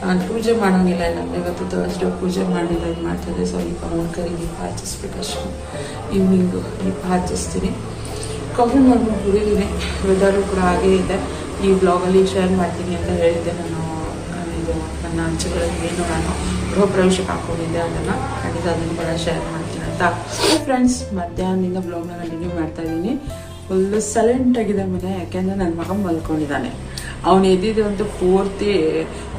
ನಾನು ಪೂಜೆ ಮಾಡೋಂಗಿಲ್ಲ ಇಲ್ಲ ಇವತ್ತು ಅಷ್ಟೇ ಪೂಜೆ ಮಾಡಿಲ್ಲ, ಇದು ಮಾಡ್ತಿದ್ದೆ. ಸ್ವಲ್ಪ ಅವ್ನ ಕರಿ ದೀಪ ಹಚ್ಚಿಸ್ಬೇಕಷ್ಟು ಈವ್ನಿಂಗು ದೀಪ ಹಚ್ಚಿಸ್ತೀನಿ ಕಾಫಿ ಮಾಡ್ಕೊಂಡು ಕುಡಿದೀನಿ ವೆದರು ಕೂಡ ಹಾಗೇ ಇದೆ. ಈ ಬ್ಲಾಗಲ್ಲಿ ಶೇರ್ ಮಾಡ್ತೀನಿ ಅಂತ ಹೇಳಿದ್ದೆ ನಾನು. ಇದು ನನ್ನ ಅಂಚೆಗಳಲ್ಲಿ ಏನು ನಾನು ಗೃಹ ಪ್ರವೇಶಕ್ಕೆ ಹಾಕೊಂಡಿದ್ದೆ ಅದನ್ನು. ಖಂಡಿತ ಅದನ್ನು ಕೂಡ ಶೇರ್ ಮಾಡ್ತೀನಿ ಅಂತ ಫ್ರೆಂಡ್ಸ್ ಮಧ್ಯಾಹ್ನದಿಂದ ಬ್ಲಾಗ್ನ ಕಂಟಿನ್ಯೂ ಮಾಡ್ತಾ ಇದ್ದೀನಿ. ಫುಲ್ಲು ಸೈಲೆಂಟ್ ಆಗಿದೆ ಮನೆ, ಯಾಕೆಂದ್ರೆ ನನ್ನ ಮಗ ಮಲ್ಕೊಂಡಿದ್ದಾನೆ. ಅವನು ಎದ್ದಿದ್ದು ಅಂತ ಪೂರ್ತಿ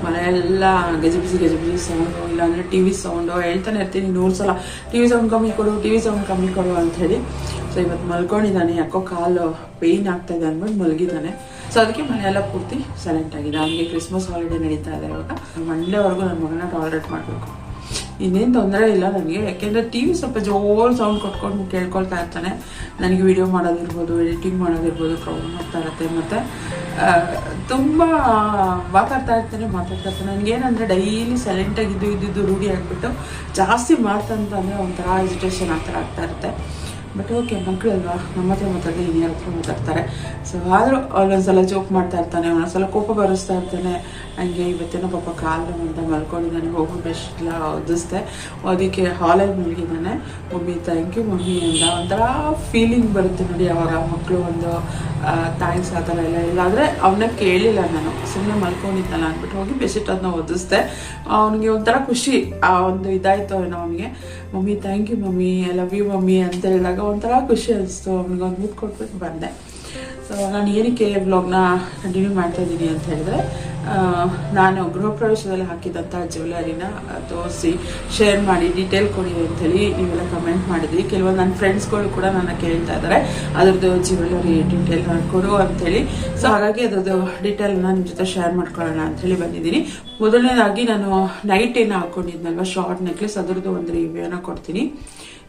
ಮನೆಯೆಲ್ಲ ಗಜಬಿಸಿ ಗಜಬಿಸಿ ಸೌಂಡು ಇಲ್ಲಾಂದರೆ ಟಿ ವಿ ಸೌಂಡು ಹೇಳ್ತಾನೆ ಇರ್ತೀನಿ ನೂರು ಸಲ. ಟಿ ವಿ ಸೌಂಡ್ ಕಮ್ಮಿ ಕೊಡು ಟಿ ವಿ ಸೌಂಡ್ ಕಮ್ಮಿ ಕೊಡು ಅಂತ ಹೇಳಿ. ಸೊ ಇವತ್ತು ಮಲ್ಕೊಂಡಿದ್ದಾನೆ, ಯಾಕೋ ಕಾಲು ಪೇಯ್ನ್ ಆಗ್ತಾ ಇದೆ ಅಂದ್ಬಿಟ್ಟು ಮಲಗಿದ್ದಾನೆ. ಸೊ ಅದಕ್ಕೆ ಮನೆಯೆಲ್ಲ ಪೂರ್ತಿ ಸೈಲೆಂಟ್ ಆಗಿದೆ ಅವನಿಗೆ ಕ್ರಿಸ್ಮಸ್ ಹಾಲಿಡೇ ನಡೀತಾ ಇದೆ ಇವಾಗ. ಮಂಡೇವರೆಗೂ ನನ್ನ ಮಗನ ಟಾಲರೇಟ್ ಮಾಡಬೇಕು. ಇನ್ನೇನು ತೊಂದರೆ ಇಲ್ಲ ನನಗೆ. ಯಾಕೆಂದರೆ ಟಿ ವಿ ಸ್ವಲ್ಪ ಜೋರು ಸೌಂಡ್ ಕೊಟ್ಕೊಂಡು ಕೇಳ್ಕೊಳ್ತಾ ಇರ್ತಾನೆ. ನನಗೆ ವಿಡಿಯೋ ಮಾಡೋದಿರ್ಬೋದು ಎಡಿಟಿಂಗ್ ಮಾಡೋದಿರ್ಬೋದು ಪ್ರಾಬ್ಲಮ್ ಆಗ್ತಾ ಇರುತ್ತೆ. ಮತ್ತು ತುಂಬ ಮಾತಾಡ್ತಾ ಇರ್ತಾನೆ ಮಾತಾಡ್ತಾ ಇರ್ತಾನೆ. ನನಗೇನಂದರೆ ಡೈಲಿ ಸೈಲೆಂಟಾಗಿ ಇದ್ದು ಇದ್ದಿದ್ದು ರೂಢಿ ಆಗಿಬಿಟ್ಟು ಜಾಸ್ತಿ ಮಾತಂತಂದರೆ ಒಂಥರ ಎಜಿಟೇಷನ್ ಆ ಥರ ಆಗ್ತಾ ಇರುತ್ತೆ. ಬಟ್ ಓಕೆ ಮಕ್ಕಳಲ್ವಾ ನಮ್ಮ ಹತ್ರ ಮಾತಾಡದೆ ಇನ್ಯಾರ ಹತ್ರ ಮಾತಾಡ್ತಾರೆ ಸೊ ಆದರೂ ಒಂದೊಂದ್ಸಲ ಜೋಕ್ ಮಾಡ್ತಾ ಇರ್ತಾನೆ, ಒಂದೊಂದ್ಸಲ ಕೋಪ ಬರೆಸ್ತಾ ಇರ್ತಾನೆ. ಹಂಗೆ ಇವತ್ತೇನೋ ಪಾಪ ಕಾಲು ಅಂತ ಮಲ್ಕೊಂಡಿದ್ದಾನೆ, ಹೋಗಿ ಬೆಸ್ಟ್ ಒದಿಸ್ದೆ ಅದಕ್ಕೆ ಹಾಲಲ್ಲಿ ಮುಳುಗಿದ್ದಾನೆ. ಮಮ್ಮಿ ಥ್ಯಾಂಕ್ ಯು ಮಮ್ಮಿ ಅಂತ ಒಂಥರ ಫೀಲಿಂಗ್ ಬರುತ್ತೆ ನೋಡಿ ಅವಾಗ ಮಕ್ಕಳು ಒಂದು ಥ್ಯಾಂಕ್ಸ್ ಆ ಥರ ಎಲ್ಲ ಇಲ್ಲ. ಆದರೆ ಅವನ್ನ ಕೇಳಿಲ್ಲ ನಾನು. ಸುಮ್ಮನೆ ಮಲ್ಕೊಂಡಿದ್ದಲ್ಲ ಅಂದ್ಬಿಟ್ಟು ಹೋಗಿ ಬೆಡ್ಶೀಟ್ ಅದನ್ನ ಒದಿಸ್ದೆ ಅವನಿಗೆ ಒಂಥರ ಖುಷಿ, ಆ ಒಂದು ಇದಾಯಿತು ಏನೋ ಅವನಿಗೆ. Mummy thank you mummy I love you mummy ಅಂತ ಹೇಳಿದಾಗ ಒಂಥರ ಖುಷಿ ಅನಿಸ್ತು. ಅವ್ನಿಗೆ ಒಂದು ಮುದ್ದು ಕೊಟ್ಬಿಟ್ಟು ಬಂದೆ. ಸೊ ನಾನು ಏನಕ್ಕೆ ಬ್ಲಾಗ್ನ ಕಂಟಿನ್ಯೂ ಮಾಡ್ತಾ ಇದ್ದೀನಿ ಅಂತ ಹೇಳಿದ್ರೆ ನಾನು ಗೃಹ ಪ್ರವೇಶದಲ್ಲಿ ಹಾಕಿದಂಥ ಜ್ಯುವೆಲರಿನ ತೋರಿಸಿ ಶೇರ್ ಮಾಡಿ ಡೀಟೇಲ್ ಕೊಡಿ ಅಂತೇಳಿ ನೀವೆಲ್ಲ ಕಮೆಂಟ್ ಮಾಡಿದ್ರಿ. ಕೆಲವೊಂದು ನನ್ನ ಫ್ರೆಂಡ್ಸ್ಗಳು ಕೂಡ ನನ್ನ ಕೇಳ್ತಾ ಇದ್ದಾರೆ ಅದ್ರದ್ದು ಜ್ಯುವೆಲರಿ ಡೀಟೇಲ್ ಕೊಡು ಅಂತೇಳಿ. ಸೊ ಹಾಗಾಗಿ ಅದ್ರದ್ದು ಡೀಟೇಲ್ನ ನಿಮ್ಮ ಜೊತೆ ಶೇರ್ ಮಾಡ್ಕೊಳ್ಳೋಣ ಅಂತೇಳಿ ಬಂದಿದ್ದೀನಿ. ಮೊದಲನೇದಾಗಿ ನಾನು ನೈಟ್ ಏನು ಹಾಕೊಂಡಿದ್ನಲ್ವ? ಶಾರ್ಟ್ ನೆಕ್ಲೆಸ್ ಅದರದ್ದು ಒಂದು ರಿವ್ಯೂನ ಕೊಡ್ತೀನಿ.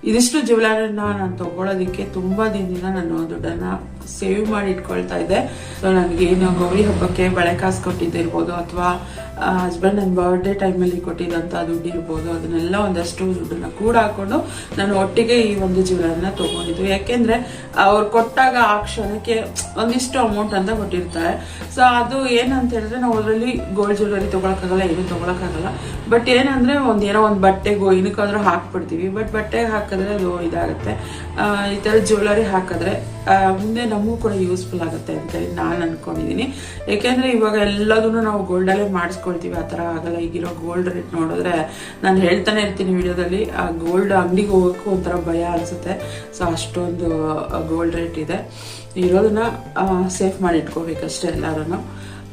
ಇದಿಷ್ಟು ಜ್ಯುವೆಲರಿನ ನಾನು ತಗೊಳ್ಳೋದಕ್ಕೆ ತುಂಬಾ ದಿನದಿಂದ ನಾನು ದುಡ್ಡನ್ನ ಸೇವ್ ಮಾಡಿ ಇಟ್ಕೊಳ್ತಾ ಇದ್ದೆ. ಸೊ ನನಗೆ ಏನು ಗೌರಿ ಹಬ್ಬಕ್ಕೆ ಬಳೆ ಕಾಸು ಕೊಟ್ಟಿದ್ದಿರ್ಬೋದು ಅಥವಾ ಹಸ್ಬೆಂಡ್ ನನ್ನ ಬರ್ಡೇ ಟೈಮಲ್ಲಿ ಕೊಟ್ಟಿದ್ದಂಥ ದುಡ್ಡು ಇರ್ಬೋದು, ಅದನ್ನೆಲ್ಲ ಒಂದಷ್ಟು ದುಡ್ಡನ್ನ ಕೂಡ ಹಾಕೊಂಡು ನಾನು ಒಟ್ಟಿಗೆ ಈ ಒಂದು ಜೀವನ ತಗೊಂಡಿದ್ದು. ಯಾಕೆಂದ್ರೆ ಅವ್ರು ಕೊಟ್ಟಾಗ ಆ ಕ್ಷಣಕ್ಕೆ ಒಂದಿಷ್ಟು ಅಮೌಂಟ್ ಅಂತ ಕೊಟ್ಟಿರ್ತಾರೆ. ಸೊ ಅದು ಏನಂತ ಹೇಳಿದ್ರೆ ನಾವು ಅದರಲ್ಲಿ ಗೋಲ್ಡ್ ಜ್ಯುವೆಲರಿ ತೊಗೊಳಕ್ಕಾಗಲ್ಲ, ಏನು ತೊಗೊಳಕ್ಕಾಗಲ್ಲ. ಬಟ್ ಏನಂದ್ರೆ ಒಂದ್ ಏನೋ ಒಂದು ಬಟ್ಟೆಗೋ, ಏನಕ್ಕಾದ್ರೂ ಹಾಕ್ಬಿಡ್ತೀವಿ. ಬಟ್ ಬಟ್ಟೆಗೆ ಹಾಕಿದ್ರೆ ಅದು ಇದಾಗುತ್ತೆ. ಈ ಥರ ಜ್ಯುವೆಲರಿ ಹಾಕಿದ್ರೆ ಮುಂದೆ ನಮಗೂ ಕೂಡ ಯೂಸ್ಫುಲ್ ಆಗುತ್ತೆ ಅಂತೇಳಿ ನಾನು ಅಂದ್ಕೊಂಡಿದ್ದೀನಿ ಯಾಕೆಂದ್ರೆ ಇವಾಗ ಎಲ್ಲದನ್ನು ನಾವು ಗೋಲ್ಡಲ್ಲೇ ಮಾಡಿಸ್ಕೊಳ್ತೀವಿ ಆ ಥರ ಆಗಲ್ಲ. ಈಗಿರೋ ಗೋಲ್ಡ್ ರೇಟ್ ನೋಡಿದ್ರೆ ನಾನು ಹೇಳ್ತಾನೆ ಇರ್ತೀನಿ ವಿಡಿಯೋದಲ್ಲಿ, ಆ ಗೋಲ್ಡ್ ಅಂಗಡಿಗೆ ಹೋಗೋಕ್ಕೂ ಒಂಥರ ಭಯ ಅನಿಸುತ್ತೆ. ಸೊ ಅಷ್ಟೊಂದು ಗೋಲ್ಡ್ ರೇಟ್ ಇದೆ. ಇರೋದನ್ನ ಸೇಫ್ ಮಾಡಿ ಇಟ್ಕೋಬೇಕಷ್ಟೇ ಎಲ್ಲರೂ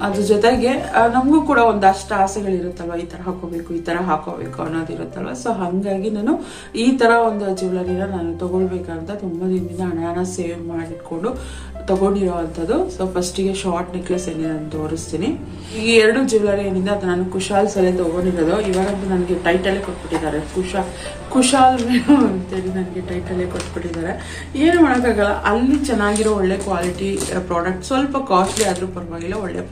ಅದ್ರ ಜೊತೆಗೆ ನಮಗೂ ಕೂಡ ಒಂದಷ್ಟು ಆಸೆಗಳಿರುತ್ತಲ್ವ, ಈ ತರ ಹಾಕೋಬೇಕು, ಈ ತರ ಹಾಕೋಬೇಕು ಅನ್ನೋದಿರುತ್ತಲ್ವ ಸೊ ಹಾಗಾಗಿ ನಾನು ಈ ತರ ಒಂದು ಜ್ಯುವೆಲರಿನ ನಾನು ತಗೊಳ್ಬೇಕಂತ ತುಂಬಾ ದಿನದಿಂದ ಹಣನ ಸೇವ್ ಮಾಡಿಟ್ಕೊಂಡು ತಗೊಂಡಿರೋ ಅಂಥದ್ದು ಸೊ ಫಸ್ಟಿಗೆ ಶಾರ್ಟ್ ನೆಕ್ಲೆಸ್ ಏನಿದೆ ಅಂತ ತೋರಿಸ್ತೀನಿ. ಈ ಎರಡು ಜ್ಯುವೆಲರಿ ಏನಿದೆ, ಅದು ನಾನು ಕುಶಾಲ್ ಸಲ ತಗೊಂಡಿರೋದು. ಇವಾಗ ನನಗೆ ಟೈಟಲ್ ಕೊಟ್ಬಿಟ್ಟಿದ್ದಾರೆ ಕುಶಾ ಕುಶಾಲ್ ಮೇಡಮ್ ಅಂತೇಳಿ ನನಗೆ ಟೈಟಲ್ಲೇ ಕೊಟ್ಬಿಟ್ಟಿದ್ದಾರೆ. ಏನು ಮಾಡೋಕ್ಕಾಗಲ್ಲ, ಅಲ್ಲಿ ಚೆನ್ನಾಗಿರೋ ಒಳ್ಳೆ ಕ್ವಾಲಿಟಿ ಪ್ರಾಡಕ್ಟ್ ಸ್ವಲ್ಪ ಕಾಸ್ಟ್ಲಿ ಆದರೂ ಪರವಾಗಿಲ್ಲ, ಒಳ್ಳೆ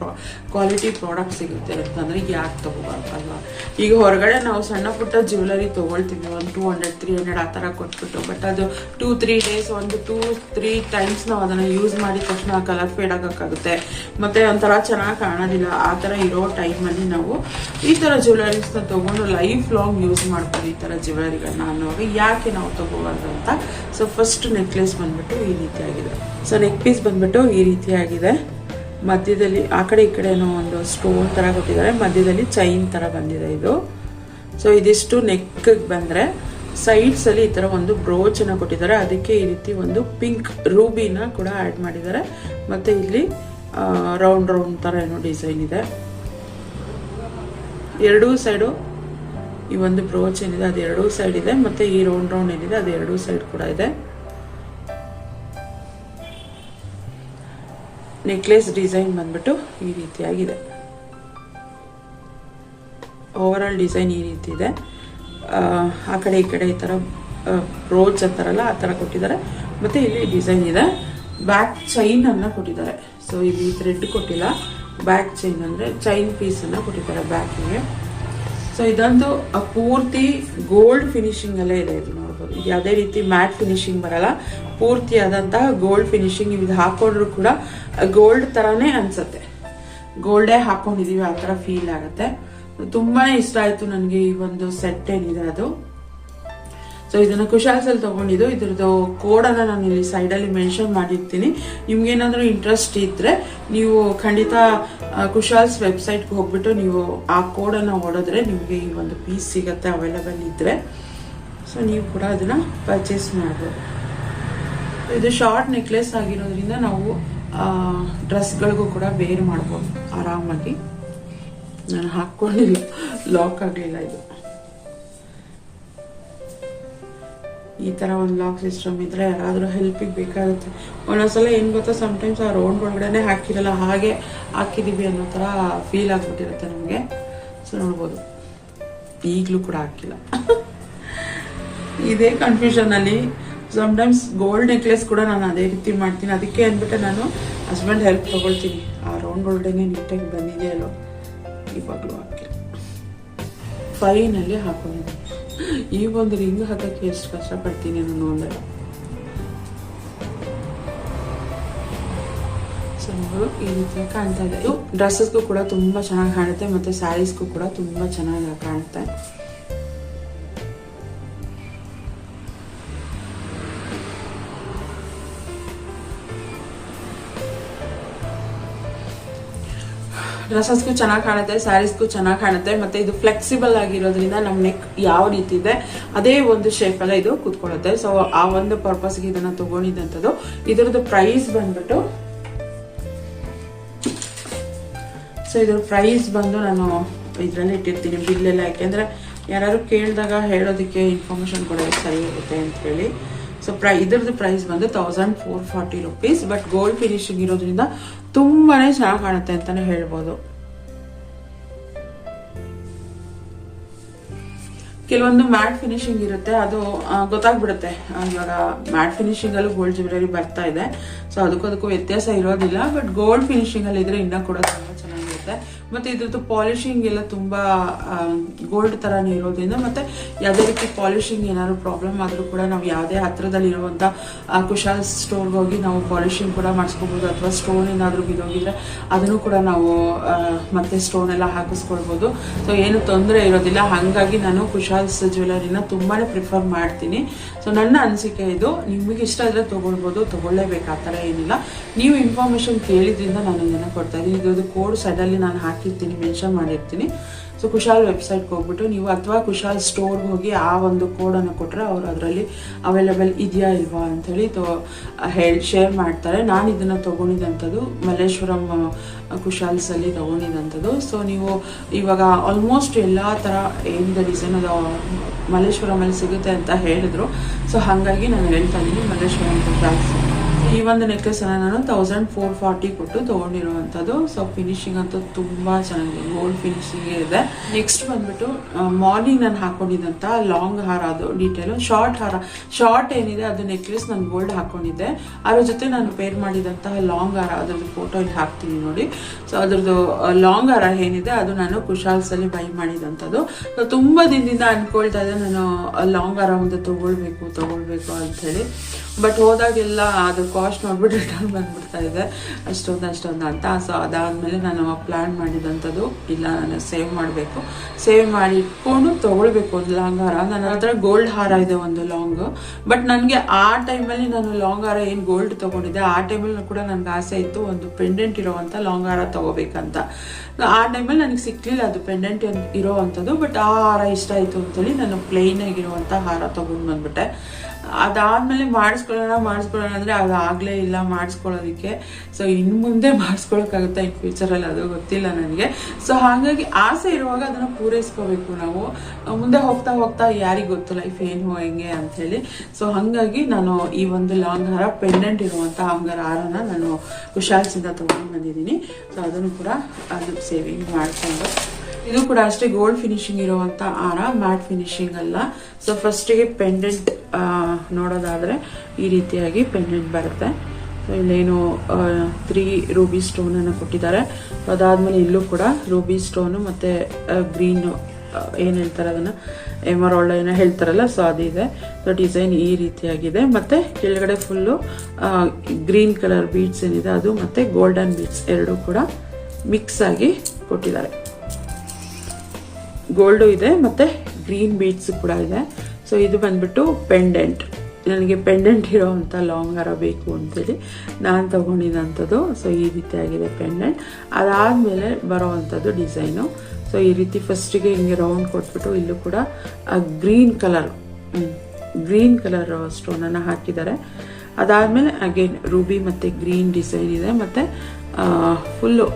ಕ್ವಾಲಿಟಿ ಪ್ರಾಡಕ್ಟ್ ಸಿಗುತ್ತೆ ಅಂತಂದರೆ ಯಾಕೆ ತಗೋಬಾರ್ದಲ್ವಾ? ಈಗ ಹೊರಗಡೆ ನಾವು ಸಣ್ಣ ಪುಟ್ಟ ಜ್ಯುವೆಲರಿ ತೊಗೊಳ್ತೀವಿ, ಒಂದು ಟೂ ಹಂಡ್ರೆಡ್ ತ್ರೀ ಹಂಡ್ರೆಡ್ ಆ ಥರ ಕೊಟ್ಬಿಟ್ಟು ಬಟ್ ಅದು ಟೂ ತ್ರೀ ಡೇಸ್ ಒಂದು ಟೂ ತ್ರೀ ಟೈಮ್ಸ್ ನಾವು ಅದನ್ನು ಯೂಸ್ ಮಾಡಿದ ತಕ್ಷಣ ಕಲರ್ ಫೇಡ್ ಆಗೋಕ್ಕಾಗುತ್ತೆ. ಮತ್ತು ಒಂಥರ ಚೆನ್ನಾಗಿ ಕಾಣೋದಿಲ್ಲ, ಆ ಥರ ಇರೋ ಟೈಮಲ್ಲಿ ನಾವು ಈ ಥರ ಜ್ಯುವೆಲರೀಸ್ನ ತೊಗೊಂಡು ಲೈಫ್ ಲಾಂಗ್ ಯೂಸ್ ಮಾಡ್ಬೋದು ಈ ಥರ ಜ್ಯುವೆಲರಿಗಳನ್ನ ಹೋಗಿ ಯಾಕೆ ನಾವು ತಗೋಬಾರ್ದು ಅಂತ. ಸೊ ಫಸ್ಟ್ ನೆಕ್ಲೆಸ್ ಬಂದ್ಬಿಟ್ಟು ಈ ರೀತಿಯಾಗಿದೆ. ಸೊ ನೆಕ್ ಪೀಸ್ ಬಂದ್ಬಿಟ್ಟು ಈ ರೀತಿಯಾಗಿದೆ. ಮಧ್ಯದಲ್ಲಿ, ಆ ಕಡೆ ಈ ಕಡೆ ಒಂದು ಸ್ಟೋನ್ ಥರ ಕೊಟ್ಟಿದ್ದಾರೆ. ಮಧ್ಯದಲ್ಲಿ ಚೈನ್ ಥರ ಬಂದಿದೆ ಇದು. ಸೊ ಇದಿಷ್ಟು ನೆಕ್ ಬಂದರೆ ಸೈಡ್ಸಲ್ಲಿ ಈ ಥರ ಒಂದು ಬ್ರೋಚನ್ನು ಕೊಟ್ಟಿದ್ದಾರೆ. ಅದಕ್ಕೆ ಈ ರೀತಿ ಒಂದು ಪಿಂಕ್ ರೂಬಿನ ಕೂಡ ಆ್ಯಡ್ ಮಾಡಿದ್ದಾರೆ. ಮತ್ತು ಇಲ್ಲಿ ರೌಂಡ್ ರೌಂಡ್ ಥರ ಏನೋ ಡಿಸೈನ್ ಇದೆ. ಎರಡೂ ಸೈಡು ಈ ಒಂದು ಬ್ರೋಚ್ ಏನಿದೆ ಅದು ಎರಡೂ ಸೈಡ್ ಇದೆ ಮತ್ತೆ ಈ ರೌಂಡ್ ರೌಂಡ್ ಏನಿದೆ ಅದು ಎರಡೂ ಸೈಡ್ ಕೂಡ ಇದೆ. ನೆಕ್ಲೆಸ್ ಡಿಸೈನ್ ಬಂದ್ಬಿಟ್ಟು ಈ ರೀತಿಯಾಗಿದೆ. ಓವರ್ ಆಲ್ ಡಿಸೈನ್ ಈ ರೀತಿ ಇದೆ. ಆ, ಕಡೆ ಈ ಕಡೆ ಈ ಥರ ರೋಡ್ಸ್ ಅಂತಾರಲ್ಲ ಆ ಥರ ಕೊಟ್ಟಿದ್ದಾರೆ. ಮತ್ತೆ ಇಲ್ಲಿ ಡಿಸೈನ್ ಇದೆ. ಬ್ಯಾಕ್ ಚೈನ್ ಅನ್ನ ಕೊಟ್ಟಿದ್ದಾರೆ. ಸೊ ಇಲ್ಲಿ ಥ್ರೆಡ್ ಕೊಟ್ಟಿಲ್ಲ. ಬ್ಯಾಕ್ ಚೈನ್ ಅಂದರೆ ಚೈನ್ ಪೀಸನ್ನು ಕೊಟ್ಟಿದ್ದಾರೆ ಬ್ಯಾಕಿಗೆ ಸೊ ಇದೊಂದು ಪೂರ್ತಿ ಗೋಲ್ಡ್ ಫಿನಿಶಿಂಗ್ ಅಲ್ಲೇ ಇದೆ ಇದು ನೋಡ್ಬೋದು. ಇದು ಯಾವುದೇ ರೀತಿ ಮ್ಯಾಟ್ ಫಿನಿಶಿಂಗ್ ಬರಲ್ಲ. ಪೂರ್ತಿಯಾದಂತಹ ಗೋಲ್ಡ್ ಫಿನಿಶಿಂಗ್ ಇದು ಹಾಕೊಂಡ್ರು ಕೂಡ ಗೋಲ್ಡ್ ತರಾನೇ ಅನ್ಸುತ್ತೆ. ಗೋಲ್ಡೇ ಹಾಕೊಂಡಿದೀವಿ, ಆ ಥರ ಫೀಲ್ ಆಗುತ್ತೆ. ತುಂಬಾ ಇಷ್ಟ ಆಯ್ತು ನನಗೆ ಈ ಒಂದು ಸೆಟ್ ಏನಿದೆ ಅದು. ಸೊ ಇದನ್ನ ಕುಶಾಲ್ಸಲ್ಲಿ ತಗೊಂಡಿದ್ದು. ಇದ್ರದ್ದು ಕೋಡನ್ನು ನಾನು ಇಲ್ಲಿ ಸೈಡಲ್ಲಿ ಮೆನ್ಷನ್ ಮಾಡಿರ್ತೀನಿ. ನಿಮ್ಗೇನಾದರೂ ಇಂಟ್ರೆಸ್ಟ್ ಇದ್ರೆ ನೀವು ಖಂಡಿತ ಕುಶಾಲ್ಸ್ ವೆಬ್ಸೈಟ್ಗೆ ಹೋಗ್ಬಿಟ್ಟು ನೀವು ಆ ಕೋಡನ್ನು ಹೊಡೆದ್ರೆ ನಿಮಗೆ ಈ ಒಂದು ಪೀಸ್ ಸಿಗುತ್ತೆ ಅವೈಲೇಬಲ್ ಇದ್ರೆ. ಸೊ ನೀವು ಕೂಡ ಅದನ್ನು ಪರ್ಚೇಸ್ ಮಾಡ್ಬೋದು. ಇದು ಶಾರ್ಟ್ ನೆಕ್ಲೆಸ್ ಆಗಿರೋದ್ರಿಂದ ನಾವು ಡ್ರೆಸ್ಗಳಿಗೂ ಕೂಡ ವೇರ್ ಮಾಡ್ಬೋದು. ಆರಾಮಾಗಿ. ನಾನು ಹಾಕ್ಕೊಂಡಿಲ್ಲ. ಲಾಕ್ ಆಗಲಿಲ್ಲ ಇದು. ಈ ಥರ ಒಂದು ಲಾಕ್ ಸಿಸ್ಟಮ್ ಇದ್ರೆ ಯಾರಾದರೂ ಹೆಲ್ಪಿಗೆ ಬೇಕಾಗುತ್ತೆ. ಒಂದೊಂದ್ಸಲ ಏನು ಗೊತ್ತಾ ಸಮಟೈಮ್ಸ್ ಆ ರೌಂಡ್ ಒಳಗಡೆನೆ ಹಾಕಿರಲ್ಲ, ಹಾಗೆ ಹಾಕಿದೀವಿ ಅನ್ನೋ ಥರ ಫೀಲ್ ಆಗ್ಬಿಟ್ಟಿರುತ್ತೆ ನಮಗೆ. ಸೊ ನೋಡ್ಬೋದು. ಈಗಲೂ ಕೂಡ ಹಾಕಿಲ್ಲ. ಇದೇ ಕನ್ಫ್ಯೂಷನಲ್ಲಿ ಸಮ್ಟೈಮ್ಸ್ ಗೋಲ್ಡ್ ನೆಕ್ಲೆಸ್ ಕೂಡ ನಾನು ಅದೇ ರೀತಿ ಮಾಡ್ತೀನಿ. ಅದಕ್ಕೆ ಅಂದ್ಬಿಟ್ಟು ನಾನು ಹಸ್ಬೆಂಡ್ ಹೆಲ್ಪ್ ತಗೊಳ್ತೀನಿ. ಆ ರೌಂಡ್ ಒಳಗಡೆ ನೀಟಾಗಿ ಬಂದಿದೆಯಲ್ಲೋ, ಇವಾಗಲೂ ಹಾಕಿಲ್ಲ. ಫೈನಲ್ಲಿ ಹಾಕೊಂಡಿದ್ದೀನಿ. ಈ ಒಂದು ರಿಂಗ್ ಹಾಕಕ್ಕೆ ಎಷ್ಟು ಕಷ್ಟಪಡ್ತೀನಿ ನಾನು ಅಂದರೆ ಈ ರೀತಿ ಕಾಣ್ತಾ ಇದು. ಡ್ರೆಸ್ಸಸ್ಗೂ ಕೂಡ ತುಂಬ ಚೆನ್ನಾಗಿ ಕಾಣುತ್ತೆ, ಮತ್ತು ಸ್ಯಾರೀಸ್ಗೂ ಕೂಡ ತುಂಬ ಚೆನ್ನಾಗಿ ಕಾಣುತ್ತೆ. ಡ್ರೆಸ್ಸಸ್ಗೂ ಚೆನ್ನಾಗಿ ಕಾಣುತ್ತೆ, ಸ್ಯಾರೀಸ್ಗೂ ಚೆನ್ನಾಗಿ ಕಾಣುತ್ತೆ, ಮತ್ತೆ ಇದು ಫ್ಲೆಕ್ಸಿಬಲ್ ಆಗಿರೋದ್ರಿಂದ ನಮ್ಮ ನೆಕ್ ಯಾವ ರೀತಿ ಇದೆ, ಅದೇ ಒಂದು ಶೇಪಲ್ಲೇ ಇದು ಕೂತ್ಕೊಳ್ಳುತ್ತೆ. ಸೊ ಆ ಒಂದು ಪರ್ಪಸ್ಗೆ ಇದನ್ನ ತಗೊಂಡಿದ್ದಂಥದ್ದು. ಇದರದ್ದು ಪ್ರೈಸ್ ಬಂದ್ಬಿಟ್ಟು ಸೊ ಇದ್ರ ಪ್ರೈಸ್ ಬಂದು ನಾನು ಇದರಲ್ಲಿ ಇಟ್ಟಿರ್ತೀನಿ ಬಿಲ್ಲೆಲ್ಲ ಯಾಕೆಂದ್ರೆ ಯಾರು ಕೇಳಿದಾಗ ಹೇಳೋದಕ್ಕೆ ಇನ್ಫಾರ್ಮೇಷನ್ ಕೊಡೋದು ಸರಿ ಇರುತ್ತೆ ಅಂತ ಹೇಳಿ. ಸೊ ಪ್ರೈ ಇದ್ರದ್ದು ಪ್ರೈಸ್ ಬಂದು thousand four forty rupees but gold finishing ಇರೋದ್ರಿಂದ ತುಂಬಾನೇ ಚೆನ್ನಾಗಿ ಕಾಣುತ್ತೆ ಅಂತಾನೆ ಹೇಳ್ಬೋದು. ಕೆಲವೊಂದು ಮ್ಯಾಟ್ ಫಿನಿಶಿಂಗ್ ಇರುತ್ತೆ, ಅದು ಗೊತ್ತಾಗ್ಬಿಡುತ್ತೆ. ಇವಾಗ ಮ್ಯಾಟ್ ಫಿನಿಶಿಂಗ್ ಅಲ್ಲೂ ಗೋಲ್ಡ್ ಜ್ಯುವೆಲರಿ ಬರ್ತಾ ಇದೆ. ಸೊ ಅದಕ್ಕೂ ಅದಕ್ಕೂ ವ್ಯತ್ಯಾಸ ಇರೋದಿಲ್ಲ ಬಟ್ ಗೋಲ್ಡ್ ಫಿನಿಶಿಂಗ್ ಅಲ್ಲಿ ಇದ್ರೆ ಇನ್ನೂ ಕೂಡ ತುಂಬಾ ಚೆನ್ನಾಗಿರುತ್ತೆ. ಮತ್ತೆ ಇದ್ರದ್ದು ಪಾಲಿಶಿಂಗ್ ಎಲ್ಲ ತುಂಬಾ ಗೋಲ್ಡ್ ತರಾನೇ ಇರೋದ್ರಿಂದ ಮತ್ತೆ ಯಾವುದೇ ರೀತಿ ಪಾಲಿಶಿಂಗ್ ಏನಾದ್ರು ಪ್ರಾಬ್ಲಮ್ ಆದ್ರೂ ಕೂಡ ನಾವು ಯಾವುದೇ ಇರುವಂತ ಕುಶಾಲ್ ಸ್ಟೋರ್ಗೆ ಹೋಗಿ ನಾವು ಪಾಲಿಶಿಂಗ್ ಕೂಡ ಮಾಡಿಸ್ಕೋಬಹುದು ಅಥವಾ ಸ್ಟೋನ್ ಏನಾದರೂ ಬಿದ್ದೋಗಿದ್ರೆ ಅದನ್ನು ಕೂಡ ನಾವು ಮತ್ತೆ ಸ್ಟೋನ್ ಎಲ್ಲ ಹಾಕಿಸ್ಕೊಳ್ಬೋದು. ಸೊ ಏನು ತೊಂದರೆ ಇರೋದಿಲ್ಲ. ಹಾಗಾಗಿ ನಾನು ಕುಶಾಲ್ಸ್ ಜ್ಯುವೆಲರಿನ ತುಂಬಾನೇ ಪ್ರಿಫರ್ ಮಾಡ್ತೀನಿ. ಸೊ ನನ್ನ ಅನಿಸಿಕೆ ಇದು. ನಿಮಗೆ ಇಷ್ಟ ಇದ್ರೆ ತಗೊಳ್ಬಹುದು ತಗೊಳ್ಳೇಬೇಕು ಆ ಥರ ಏನಿಲ್ಲ. ನೀವು ಇನ್ಫಾರ್ಮೇಶನ್ ಕೇಳಿದ್ರಿಂದ ನಾನು ಇದನ್ನು ಕೊಡ್ತಾ ಇದ್ದೀನಿ. ಇದ್ರದ್ದು ಕೋಡ್ ಸೈಡಲ್ಲಿ ನಾನು ಹಾಕಿರ್ತೀನಿ ಮೆನ್ಷನ್ ಮಾಡಿರ್ತೀನಿ. ಸೊ ಕುಶಾಲ್ ವೆಬ್ಸೈಟ್ಗೆ ಹೋಗ್ಬಿಟ್ಟು ನೀವು ಅಥವಾ ಕುಶಾಲ್ ಸ್ಟೋರ್ಗೆ ಹೋಗಿ ಆ ಒಂದು ಕೋಡನ್ನು ಕೊಟ್ಟರೆ ಅವರು ಅದರಲ್ಲಿ ಅವೈಲೇಬಲ್ ಇದೆಯಾ ಇಲ್ವಾ ಅಂಥೇಳಿ ತೊ ಹೇಳಿ ಶೇರ್ ಮಾಡ್ತಾರೆ. ನಾನು ಇದನ್ನು ತೊಗೊಂಡಿದ್ದಂಥದ್ದು ಮಲ್ಲೇಶ್ವರಂ ಕುಶಾಲ್ಸಲ್ಲಿ ತೊಗೊಂಡಿದ್ದಂಥದ್ದು ಸೊ ನೀವು ಇವಾಗ ಆಲ್ಮೋಸ್ಟ್ ಎಲ್ಲ ಥರ ಏನಿದೆ ಡಿಸೈನ್ ಅದು ಮಲ್ಲೇಶ್ವರಮಲ್ಲಿ ಸಿಗುತ್ತೆ ಅಂತ ಹೇಳಿದ್ರು. ಸೊ ಹಾಗಾಗಿ ನಾನು ಹೇಳ್ತಾ ಇದ್ದೀನಿ ಮಲ್ಲೇಶ್ವರಂ ಕುಶಾಲ್ಸ್ ಈ ಒಂದು ನೆಕ್ಲೆಸ್ ಅನ್ನ ನಾನು ತೌಸಂಡ್ ಫೋರ್ ಫಾರ್ಟಿ ಕೊಟ್ಟು ತಗೊಂಡಿರುವಂತದ್ದು ಸೊ ಫಿನಿಶಿಂಗ್ ಅಂತೂ ತುಂಬಾ ಚೆನ್ನಾಗಿದೆ. ಗೋಲ್ಡ್ ಫಿನಿಶಿಂಗ್ ಇದೆ. ನೆಕ್ಸ್ಟ್ ಬಂದ್ಬಿಟ್ಟು ಮಾರ್ನಿಂಗ್ ನಾನು ಹಾಕೊಂಡಿದ್ದಂತ ಲಾಂಗ್ ಹಾರ ಅದು ಡೀಟೇಲ್ ಶಾರ್ಟ್ ಹಾರ ಶಾರ್ಟ್ ಏನಿದೆ, ಅದು ನೆಕ್ಲೆಸ್ ನಾನು ಗೋಲ್ಡ್ ಹಾಕೊಂಡಿದ್ದೆ. ಅದ್ರ ಜೊತೆ ನಾನು ಪೇರ್ ಮಾಡಿದಂತಹ ಲಾಂಗ್ ಹಾರ, ಅದ್ರದ್ದು ಫೋಟೋ ಇಲ್ಲಿ ಹಾಕ್ತೀನಿ ನೋಡಿ. ಸೊ ಅದ್ರದ್ದು ಲಾಂಗ್ ಹಾರ ಏನಿದೆ, ಅದು ನಾನು ಕುಶಾಲ್ಸ್ ಅಲ್ಲಿ ಬೈ ಮಾಡಿದಂಥದ್ದು. ಸೊ ತುಂಬಾ ದಿನದಿಂದ ಅನ್ಕೊಳ್ತಾ ಇದ್ದೆ, ನಾನು ಲಾಂಗ್ ಹಾರ ಒಂದು ತಗೊಳ್ಬೇಕು ತಗೊಳ್ಬೇಕು ಅಂತ ಹೇಳಿ. ಬಟ್ ಹೋದಾಗೆಲ್ಲ ಅದು ಕಾಸ್ಟ್ ನೋಡ್ಬಿಟ್ಟು ರಿಟರ್ನ್ ಬಂದ್ಬಿಡ್ತಾ ಇದೆ. ಅಷ್ಟೊಂದು ಅಷ್ಟೊಂದು ಅಂತ. ಸೊ ಅದಾದ್ಮೇಲೆ ನಾನು ಪ್ಲಾನ್ ಮಾಡಿದಂಥದ್ದು ಇಲ್ಲ, ನಾನು ಸೇವ್ ಮಾಡಬೇಕು. ಸೇವ್ ಮಾಡಿ ಇಟ್ಕೊಂಡು ತೊಗೊಳ್ಬೇಕು ಒಂದು ಲಾಂಗ್ ಹಾರ. ನನ್ನ ಹತ್ರ ಗೋಲ್ಡ್ ಹಾರ ಇದೆ ಒಂದು ಲಾಂಗ್ ಬಟ್ ನನಗೆ ಆ ಟೈಮಲ್ಲಿ ನಾನು ಲಾಂಗ್ ಹಾರ ಏನು ಗೋಲ್ಡ್ ತೊಗೊಂಡಿದ್ದೆ, ಆ ಟೈಮಲ್ಲಿ ಕೂಡ ನನಗೆ ಆಸೆ ಇತ್ತು ಒಂದು ಪೆಂಡೆಂಟ್ ಇರೋವಂಥ ಲಾಂಗ್ ಹಾರ ತೊಗೋಬೇಕಂತ. ಆ ಟೈಮಲ್ಲಿ ನನಗೆ ಸಿಕ್ಕಲಿಲ್ಲ ಅದು ಪೆಂಡೆಂಟ್ ಇರೋವಂಥದ್ದು ಬಟ್ ಆ ಹಾರ ಇಷ್ಟ ಆಯಿತು ಅಂತೇಳಿ ನಾನು ಪ್ಲೇನಾಗಿರುವಂಥ ಹಾರ ತೊಗೊಂಡು ಬಂದ್ಬಿಟ್ಟೆ. ಅದಾದ್ಮೇಲೆ ಮಾಡಿಸ್ಕೊಳ್ಳೋಣ ಮಾಡಿಸ್ಕೊಳ್ಳೋಣ ಅಂದರೆ ಅದು ಆಗಲೇ ಇಲ್ಲ ಮಾಡಿಸ್ಕೊಳ್ಳೋದಕ್ಕೆ. ಸೊ ಇನ್ನು ಮುಂದೆ ಮಾಡಿಸ್ಕೊಳಕ್ಕಾಗುತ್ತೆ ಇನ್ ಫ್ಯೂಚರಲ್ಲಿ ಅದು ಗೊತ್ತಿಲ್ಲ ನನಗೆ. ಸೊ ಹಾಗಾಗಿ ಆಸೆ ಇರುವಾಗ ಅದನ್ನು ಪೂರೈಸ್ಕೋಬೇಕು ನಾವು. ಮುಂದೆ ಹೋಗ್ತಾ ಹೋಗ್ತಾ ಯಾರಿಗೆ ಗೊತ್ತು ಲೈಫ್ ಏನು, ಹೆಂಗೆ ಅಂಥೇಳಿ. ಸೊ ಹಾಗಾಗಿ ನಾನು ಈ ಒಂದು ಲಾಂಗ್ ಹಾರ ಪೆಂಡೆಂಟ್ ಇರುವಂಥ ಹಂಗಾರ ಹಾರನ ನಾನು ಕುಶಾಲ್ಸಿಂದ ತೊಗೊಂಡು ಬಂದಿದ್ದೀನಿ. ಸೊ ಅದನ್ನು ಕೂಡ ಅದು ಸೇವಿಂಗ್ ಮಾಡಿಕೊಂಡು ಇದು ಕೂಡ ಅಷ್ಟೇ ಗೋಲ್ಡ್ ಫಿನಿಶಿಂಗ್ ಇರುವಂತ ಹಾರ ಮ್ಯಾಟ್ ಫಿನಿಶಿಂಗ್ ಅಲ್ಲ. ಸೊ ಫಸ್ಟಿಗೆ ಪೆಂಡೆಂಟ್ ನೋಡೋದಾದ್ರೆ ಈ ರೀತಿಯಾಗಿ ಪೆಂಡೆಂಟ್ ಬರುತ್ತೆ. ಇಲ್ಲೇನು ತ್ರೀ ರೂಬಿ ಸ್ಟೋನ್ ಅನ್ನು ಕೊಟ್ಟಿದ್ದಾರೆ. ಅದಾದ್ಮೇಲೆ ಇಲ್ಲೂ ಕೂಡ ರೂಬಿ ಸ್ಟೋನು ಮತ್ತೆ ಗ್ರೀನ್ ಏನ್ ಹೇಳ್ತಾರೆ ಅದನ್ನ? ಎಮರಾಲ್ಡ್ ಏನೋ ಹೇಳ್ತಾರಲ್ಲ ಸೊ ಅದಿದೆ ಸೊ ಡಿಸೈನ್ ಈ ರೀತಿಯಾಗಿದೆ. ಮತ್ತೆ ಕೆಳಗಡೆ ಫುಲ್ಲು ಗ್ರೀನ್ ಕಲರ್ ಬೀಡ್ಸ್ ಏನಿದೆ, ಅದು ಮತ್ತೆ ಗೋಲ್ಡನ್ ಬೀಡ್ಸ್ ಎರಡೂ ಕೂಡ ಮಿಕ್ಸ್ ಆಗಿ ಕೊಟ್ಟಿದ್ದಾರೆ. ಗೋಲ್ಡು ಇದೆ, ಮತ್ತೆ ಗ್ರೀನ್ ಬೀಡ್ಸ್ ಕೂಡ ಇದೆ. ಸೊ ಇದು ಬಂದ್ಬಿಟ್ಟು ಪೆಂಡೆಂಟ್ ನನಗೆ ಪೆಂಡೆಂಟ್ ಇರೋವಂಥ ಲಾಂಗ್ ಅರ ಬೇಕು ಅಂತೇಳಿ ನಾನು ತಗೊಂಡಿದ್ದಂಥದ್ದು ಸೊ ಈ ರೀತಿಯಾಗಿದೆ ಪೆಂಡೆಂಟ್ ಅದಾದಮೇಲೆ ಬರೋವಂಥದ್ದು ಡಿಸೈನು ಸೊ ಈ ರೀತಿ ಫಸ್ಟಿಗೆ ಹಿಂಗೆ ರೌಂಡ್ ಕೊಟ್ಬಿಟ್ಟು ಇಲ್ಲೂ ಕೂಡ ಗ್ರೀನ್ ಕಲರ್ ಗ್ರೀನ್ ಕಲರ್ ಸ್ಟೋನನ್ನು ಹಾಕಿದ್ದಾರೆ. ಅದಾದಮೇಲೆ ಅಗೇನ್ ರೂಬಿ ಮತ್ತು ಗ್ರೀನ್ ಡಿಸೈನ್ ಇದೆ. ಮತ್ತು ಫುಲ್ಲು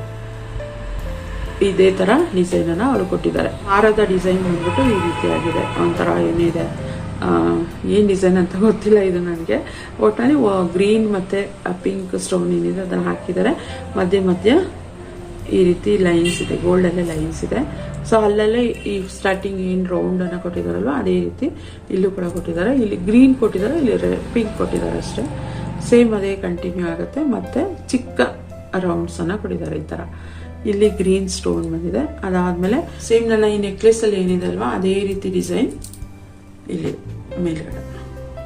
ಇದೇ ಥರ ಡಿಸೈನನ್ನು ಅವರು ಕೊಟ್ಟಿದ್ದಾರೆ. ಹಾರದ ಡಿಸೈನ್ ಬಂದ್ಬಿಟ್ಟು ಈ ರೀತಿಯಾಗಿದೆ. ಒಂಥರ ಏನಿದೆ? ಏನು ಡಿಸೈನ್ ಅಂತ ಗೊತ್ತಿಲ್ಲ ಇದು ನನಗೆ. ಒಟ್ಟಾನೆ ಗ್ರೀನ್ ಮತ್ತು ಪಿಂಕ್ ಸ್ಟೋನ್ ಏನಿದೆ ಅದನ್ನು ಹಾಕಿದ್ದಾರೆ. ಮಧ್ಯೆ ಮಧ್ಯ ಈ ರೀತಿ ಲೈನ್ಸ್ ಇದೆ. ಗೋಲ್ಡಲ್ಲೇ ಲೈನ್ಸ್ ಇದೆ. ಸೊ ಅಲ್ಲಲ್ಲೇ ಈ ಸ್ಟಾರ್ಟಿಂಗ್ ಏನು ರೌಂಡನ್ನು ಕೊಟ್ಟಿದ್ದಾರಲ್ವ, ಅದೇ ರೀತಿ ಇಲ್ಲೂ ಕೂಡ ಕೊಟ್ಟಿದ್ದಾರೆ. ಇಲ್ಲಿ ಗ್ರೀನ್ ಕೊಟ್ಟಿದ್ದಾರೆ, ಇಲ್ಲಿ ಪಿಂಕ್ ಕೊಟ್ಟಿದ್ದಾರೆ ಅಷ್ಟೇ. ಸೇಮ್ ಅದೇ ಕಂಟಿನ್ಯೂ ಆಗುತ್ತೆ. ಮತ್ತು ಚಿಕ್ಕ ರೌಂಡ್ಸನ್ನು ಕೊಟ್ಟಿದ್ದಾರೆ ಈ ಥರ ಇಲ್ಲಿ ಗ್ರೀನ್ ಸ್ಟೋನ್ ಬಂದಿದೆ. ಅದಾದಮೇಲೆ ಸೇಮ್ ನನ್ನ ಈ ನೆಕ್ಲೆಸಲ್ಲಿ ಏನಿದೆ ಅಲ್ವಾ, ಅದೇ ರೀತಿ ಡಿಸೈನ್ ಇಲ್ಲಿ ಮೇಲ್ಗಡೆ,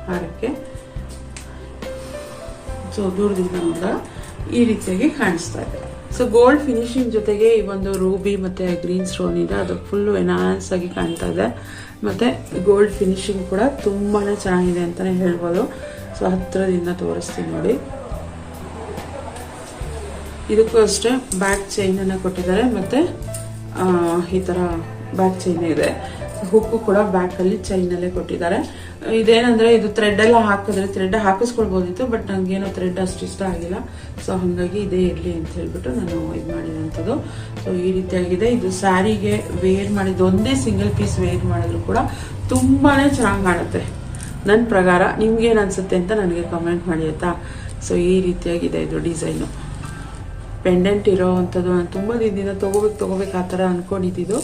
ಹಾರಕ್ಕೆ. ಸೊ ದೂರದಿಂದ ನೋಡಿದಾಗ ಈ ರೀತಿಯಾಗಿ ಕಾಣಿಸ್ತಾ ಇದೆ. ಸೊ ಗೋಲ್ಡ್ ಫಿನಿಶಿಂಗ್ ಜೊತೆಗೆ ಈ ಒಂದು ರೂಬಿ ಮತ್ತೆ ಗ್ರೀನ್ ಸ್ಟೋನ್ ಇದೆ. ಅದು ಫುಲ್ಲು ಎನಾನ್ಸ್ ಆಗಿ ಕಾಣ್ತಾ ಇದೆ. ಮತ್ತೆ ಗೋಲ್ಡ್ ಫಿನಿಶಿಂಗ್ ಕೂಡ ತುಂಬಾನೇ ಚೆನ್ನಾಗಿದೆ ಅಂತಾನೆ ಹೇಳ್ಬೋದು. ಸೊ ಹತ್ರದಿಂದ ತೋರಿಸ್ತೀನಿ ನೋಡಿ. ಇದಕ್ಕೂ ಅಷ್ಟೇ ಬ್ಯಾಕ್ ಚೈನನ್ನು ಕೊಟ್ಟಿದ್ದಾರೆ ಮತ್ತೆ ಈ ಥರ ಬ್ಯಾಕ್ ಚೈನ್ ಇದೆ. ಹುಕ್ಕು ಕೂಡ ಬ್ಯಾಕಲ್ಲಿ ಚೈನಲ್ಲೇ ಕೊಟ್ಟಿದ್ದಾರೆ. ಇದೇನಂದರೆ ಇದು ಥ್ರೆಡ್ ಎಲ್ಲ ಹಾಕಿದ್ರೆ ಥ್ರೆಡ್ ಹಾಕಿಸ್ಕೊಳ್ಬೋದಿತ್ತು ಬಟ್ ನನಗೇನೋ ಥ್ರೆಡ್ ಅಷ್ಟು ಇಷ್ಟ ಆಗಿಲ್ಲ. ಸೊ ಹಾಗಾಗಿ ಇದೇ ಇರಲಿ ಅಂತ ಹೇಳ್ಬಿಟ್ಟು ನಾನು ಇದು ಮಾಡಿರೋಂಥದ್ದು. ಸೊ ಈ ರೀತಿಯಾಗಿದೆ. ಇದು ಸ್ಯಾರಿಗೆ ವೇರ್ ಮಾಡಿದ್ದು, ಒಂದೇ ಸಿಂಗಲ್ ಪೀಸ್ ವೇರ್ ಮಾಡಿದ್ರು ಕೂಡ ತುಂಬಾನೇ ಚೆನ್ನಾಗಿ ಕಾಣುತ್ತೆ. ನನ್ನ ಪ್ರಕಾರ ನಿಮ್ಗೇನು ಅನ್ಸುತ್ತೆ ಅಂತ ನನಗೆ ಕಮೆಂಟ್ ಮಾಡಿ ಆಯ್ತಾ? ಸೊ ಈ ರೀತಿಯಾಗಿದೆ ಇದು ಡಿಸೈನು ಪೆಂಡೆಂಟ್ ಇರೋ ಅಂಥದ್ದು ನಾನು ತುಂಬ ದಿನದಿಂದ ತೊಗೋಬೇಕು ತೊಗೋಬೇಕು ಆ ಥರ ಅಂದ್ಕೊಂಡಿದ್ದು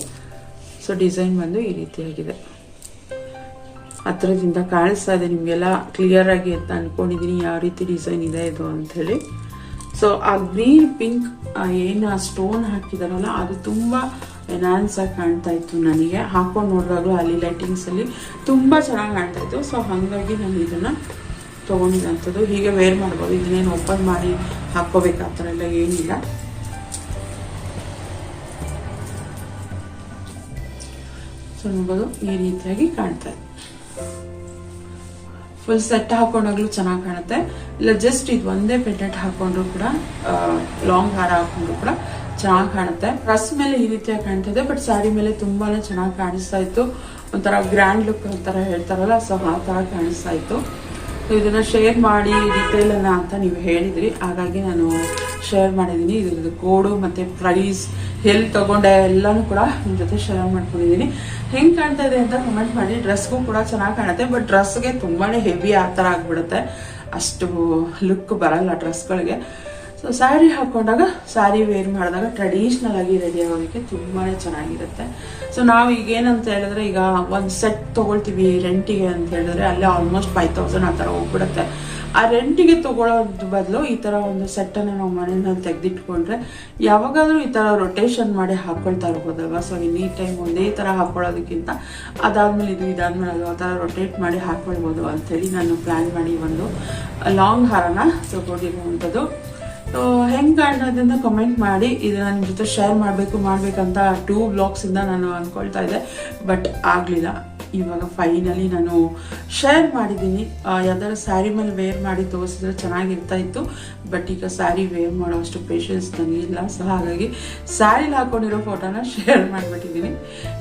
ಸೊ ಡಿಸೈನ್ ಬಂದು ಈ ರೀತಿಯಾಗಿದೆ ಹತ್ರದಿಂದ ಕಾಣಿಸ್ತಾ ಇದೆ ನಿಮಗೆಲ್ಲ ಕ್ಲಿಯರ್ ಆಗಿ ಅಂತ ಅಂದ್ಕೊಂಡಿದ್ದೀನಿ ಯಾವ ರೀತಿ ಡಿಸೈನ್ ಇದೆ ಇದು ಅಂಥೇಳಿ ಸೊ ಆ ಗ್ರೀನ್ ಪಿಂಕ್ ಏನು ಆ ಸ್ಟೋನ್ ಹಾಕಿದಾರಲ್ಲ, ಅದು ತುಂಬ ಎನಾನ್ಸ್ ಆಗಿ ಕಾಣ್ತಾ ಇತ್ತು ನನಗೆ. ಹಾಕೊಂಡು ನೋಡಿದಾಗಲೂ ಅಲ್ಲಿ ಲೈಟಿಂಗ್ಸಲ್ಲಿ ತುಂಬ ಚೆನ್ನಾಗಿ ಕಾಣ್ತಾ ಇತ್ತು. ಸೊ ಹಾಗಾಗಿ ನಾನು ಇದನ್ನ ತೊಗೊಂಡಿದ್ದಂಥದ್ದು ಹೀಗೆ ವೇರ್ ಮಾಡ್ಬೋದು. ಇದನ್ನೇನು ಓಪನ್ ಮಾಡಿ ಹಾಕೋಬೇಕು ಆ ಥರ ಎಲ್ಲ ಏನಿಲ್ಲ ಈ ರೀತಿಯಾಗಿ ಕಾಣ್ತಾ ಇದೆ. ಫುಲ್ ಸೆಟ್ ಹಾಕೊಂಡಾಗ್ಲೂ ಚೆನ್ನಾಗಿ ಕಾಣುತ್ತೆ. ಇಲ್ಲ ಜಸ್ಟ್ ಇದು ಒಂದೇ ಪೆಂಡೆಂಟ್ ಹಾಕೊಂಡ್ರು ಕೂಡ ಲಾಂಗ್ ಹಾರ ಹಾಕೊಂಡ್ರು ಕೂಡ ಚೆನ್ನಾಗಿ ಕಾಣುತ್ತೆ. ಡ್ರೆಸ್ ಮೇಲೆ ಈ ರೀತಿಯಾಗಿ ಕಾಣ್ತಾ ಇದೆ ಬಟ್ ಸ್ಯಾರಿ ಮೇಲೆ ತುಂಬಾನೇ ಚೆನ್ನಾಗಿ ಕಾಣಿಸ್ತಾ ಇತ್ತು. ಒಂಥರ ಗ್ರ್ಯಾಂಡ್ ಲುಕ್ ಅಂತಾರ ಹೇಳ್ತಾರಲ್ಲ ಸೊ ಆ ತರ ಕಾಣಿಸ್ತಾ ಇತ್ತು. So, ಇದನ್ನು ಶೇರ್ ಮಾಡಿ ಡೀಟೇಲ್ ಅನ್ನ ಅಂತ ನೀವು ಹೇಳಿದ್ರಿ. ಹಾಗಾಗಿ ನಾನು ಶೇರ್ ಮಾಡಿದ್ದೀನಿ. ಇದ್ರದ್ದು ಕೋಡು ಮತ್ತೆ ಪ್ರೈಸ್ ಎಲ್ಲಿ ತಗೊಂಡೆ ಎಲ್ಲಾನು ಕೂಡ ನಿಮ್ಮ ಜೊತೆ ಶೇರ್ ಮಾಡ್ಕೊಂಡಿದ್ದೀನಿ. ಹೆಂಗೆ ಕಾಣ್ತಾ ಇದೆ ಅಂತ ಕಮೆಂಟ್ ಮಾಡಿ. ಡ್ರೆಸ್ಗೂ ಕೂಡ ಚೆನ್ನಾಗಿ ಕಾಣುತ್ತೆ ಬಟ್ ಡ್ರೆಸ್ಗೆ ತುಂಬಾನೇ ಹೆವಿ ಆ ಥರ ಆಗಿಬಿಡುತ್ತೆ. ಅಷ್ಟು ಲುಕ್ ಬರಲ್ಲ ಡ್ರೆಸ್ಗಳಿಗೆ ಸೊ ಸ್ಯಾರಿ ಹಾಕೊಂಡಾಗ ಸ್ಯಾರಿ ವೇರ್ ಮಾಡಿದಾಗ ಟ್ರೆಡಿಷ್ನಲ್ ಆಗಿ ರೆಡಿ ಆಗೋದಕ್ಕೆ ತುಂಬಾ ಚೆನ್ನಾಗಿರುತ್ತೆ. ಸೊ ನಾವು ಈಗ ಏನಂತ ಹೇಳಿದ್ರೆ ಈಗ ಒಂದು ಸೆಟ್ ತಗೊಳ್ತೀವಿ ರೆಂಟಿಗೆ ಅಂತ ಹೇಳಿದ್ರೆ ಅಲ್ಲೇ ಆಲ್ಮೋಸ್ಟ್ ಫೈವ್ ತೌಸಂಡ್ ಆ ಥರ ಹೋಗ್ಬಿಡುತ್ತೆ. ಆ ರೆಂಟಿಗೆ ತಗೊಳ್ಳೋದ್ ಬದಲು ಈ ತರ ಒಂದು ಸೆಟ್ ಅನ್ನ ನಾವು ಮನೆಯಲ್ಲಿ ತೆಗೆದಿಟ್ಕೊಂಡ್ರೆ ಯಾವಾಗಾದ್ರೂ ಈ ತರ ರೊಟೇಷನ್ ಮಾಡಿ ಹಾಕೊಳ್ತಾ ಇರ್ಬೋದಲ್ವಾ? ಸೊ ಎನಿ ಟೈಮ್ ಒಂದೇ ತರ ಹಾಕೊಳ್ಳೋದಕ್ಕಿಂತ ಅದಾದ್ಮೇಲೆ ಇದು ಇದಾದ್ಮೇಲೆ ಅದು ಆ ಥರ ರೊಟೇಟ್ ಮಾಡಿ ಹಾಕೊಳ್ಬೋದು ಅಂತೇಳಿ ನಾನು ಪ್ಲಾನ್ ಮಾಡಿ ಒಂದು ಲಾಂಗ್ ಹಾರನ ತಗೊಂಡಿರುವಂಥದ್ದು. ಹೆಂಗ್ ಅಂತ ಕಮೆಂಟ್ ಮಾಡಿ, ಇದನ್ನ ನಿಮ್ ಜೊತೆ ಶೇರ್ ಮಾಡಬೇಕು, ಮಾಡ್ಬೇಕಂತ ಟೂ ಬ್ಲಾಗ್ಸ್ ಇಂದ ನಾನು ಅನ್ಕೊಳ್ತಾ ಇದ್ದೆ. ಬಟ್ ಆಗ್ಲಿಲ್ಲ. ಇವಾಗ ಫೈನಲಿ ನಾನು ಶೇರ್ ಮಾಡಿದ್ದೀನಿ. ಯಾವ್ದಾದ್ರು ಸ್ಯಾರಿ ಮೇಲೆ ವೇರ್ ಮಾಡಿ ತೋರಿಸಿದ್ರೆ ಚೆನ್ನಾಗಿರ್ತಾ ಇತ್ತು. ಬಟ್ ಈಗ ಸ್ಯಾರಿ ವೇರ್ ಮಾಡೋ ಅಷ್ಟು ಪೇಷನ್ಸ್ ನನಗಿಲ್ಲ ಸೊ ಹಾಗಾಗಿ ಸ್ಯಾರಿಲಿ ಹಾಕೊಂಡಿರೋ ಫೋಟೋನ ಶೇರ್ ಮಾಡಿಬಿಟ್ಟಿದ್ದೀನಿ.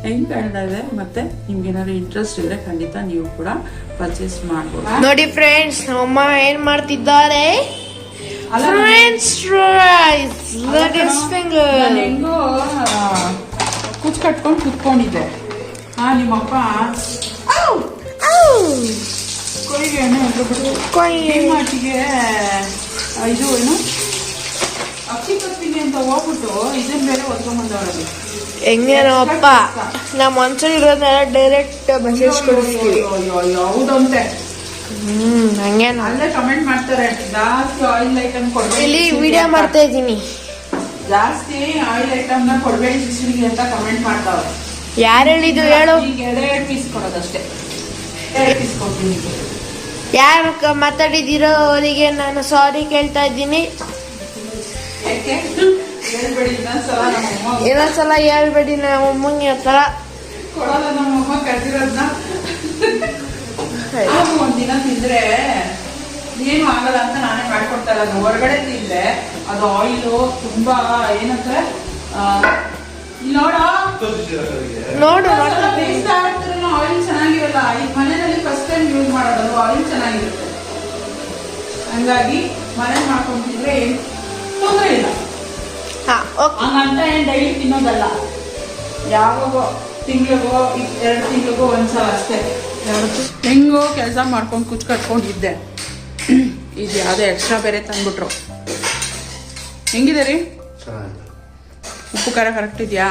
ಹೆಂಗ್ ಕಾಣ್ತಾ ಇದೆ ಮತ್ತೆ ನಿಮ್ಗೇನಾದ್ರು ಇಂಟ್ರೆಸ್ಟ್ ಇದ್ರೆ ಖಂಡಿತ ನೀವು ಕೂಡ ಪರ್ಚೇಸ್ ಮಾಡ್ಬೋದು. ನೋಡಿ ಫ್ರೆಂಡ್ಸ್ ನಮ್ಮಮ್ಮ ಏನ್ ಮಾಡ್ತಿದ್ದಾರೆ? ಫ್ರೆಂಡ್ಸ್ ರೈಸ್ ಲಟ್ ಇಸ್ ಫಿಂಗರ್ ಹೆಂಗೋ ಕುಚ್ ಕಟ್ಕೊಂಡು ಕುತ್ಕೊಂಡಿದ್ದೆ. ಹಾ ನಿಮ್ಮಪ್ಪ ಕೊಯ್ಗೆ ಏನೋ ಇದ್ರು ಬಿಡು ಈ ಮಾಟಿಗೆ ಇದು ಏನು? ಅಕ್ಕಿ ಕತ್ತೀನಿ ಅಂತ ಹೋಗ್ಬಿಟ್ಟು ಇದನ್ನ ಬೇರೆ ಒದ್ಕೊಂಬಂದವ್ರಲ್ಲಿ. ಹೆಂಗೇನೋ ಅಪ್ಪ. ನಮ್ಮ ಮನ್ಸಲ್ಲಿರೋದನ್ನೆಲ್ಲ ಡೈರೆಕ್ಟ್ ಮೆಸೇಜ್ ಕಳಿಸ್ತೀವಿ ಹೌದಂತೆ. ಹ್ಮ್ ಅಲ್ಲೇ ಕಮೆಂಟ್ ಮಾಡ್ತಾರೆ. ಜಾಸ್ತಿ ಆಯಿಲ್ ಐಟಮ್ ಕೊಡ್ಬೇಡಿ ಇಲ್ಲಿ ವಿಡಿಯೋ ಮಾಡ್ತಾ ಇದ್ದೀನಿ. ಜಾಸ್ತಿ ಆಯಿಲ್ ಐಟಮ್ನ ಕೊಡ್ಬೇಡಿ ಶಿಶುನಿಗೆ ಅಂತ ಕಮೆಂಟ್ ಮಾಡ್ತಾವ್ರೆ. ಯಾರು ಹೇಳಿದ್ದು ಹೇಳು. ಈಗ ಎರಡೆರಡು ಪೀಸ್ ಕೊಡೋದಷ್ಟೇ. ಎರಡು ಪೀಸ್ ಕೊಡ್ತೀನಿ ಯಾರು ಮಾತಾಡಿದಿರೋ ಅವರಿಗೆ ನಾನು ಸಾರಿ ಕೇಳ್ತಾ ಇದ್ದೀನಿ. ಇನ್ನೊಂದ್ಸಲ ಹೇಳ್ಬೇಡಿ ನಮ್ಮ ಅಮ್ಮಂಗೆ ಆ ಥರ. ಕೊಡಲ್ಲ ನಮ್ಮಮ್ಮ ಕರ್ದಿರೋದ್ನ. ಅದು ಒಂದಿನ ತಿಂದ್ರೆ ಏನು ಆಗಲ್ಲ ಅಂತ ನಾನೇ ಮಾಡ್ಕೊಡ್ತಾ ಇರೋದು. ಹೊರಗಡೆ ತಿಂದ್ರೆ ಅದು ಆಯಿಲು ತುಂಬಾ ಏನಂದ್ರೆ ನೋಡೋ. ನೋಡು ಆಯಿಲ್ ಚೆನ್ನಾಗಿರಲ್ಲ. ಈ ಮನೆಯಲ್ಲಿ ಫಸ್ಟ್ ಟೈಮ್ ಯೂಸ್ ಮಾಡೋದು ಆಯಿಲ್ ಚೆನ್ನಾಗಿರುತ್ತೆ. ಹಂಗಾಗಿ ಮನೆ ಮಾಡ್ಕೊಂತಿದ್ರೆ ಏನು ತೊಂದರೆ ಇಲ್ಲ. ಹಂಗಂತ ಏನು ಡೈಲಿ ತಿನ್ನೋದಲ್ಲ. ಯಾವಾಗೋ ತಿಂಗಳಿಗೋ ಎರಡು ತಿಂಗಳಿಗೋ ಒಂದ್ಸಲ ಅಷ್ಟೇ. ಹೆಂಗೋ ಕೆಲಸ ಮಾಡ್ಕೊಂಡು ಕುಚ್ ಕಟ್ಕೊಂಡಿದ್ದೆ ಇದು ಯಾವುದೇ ಎಕ್ಸ್ಟ್ರಾ ಬೇರೆ ತಂದ್ಬಿಟ್ರು. ಹೆಂಗಿದೆ ರೀ? ಉಪ್ಪು ಖಾರ ಕರೆಕ್ಟ್ ಇದೆಯಾ?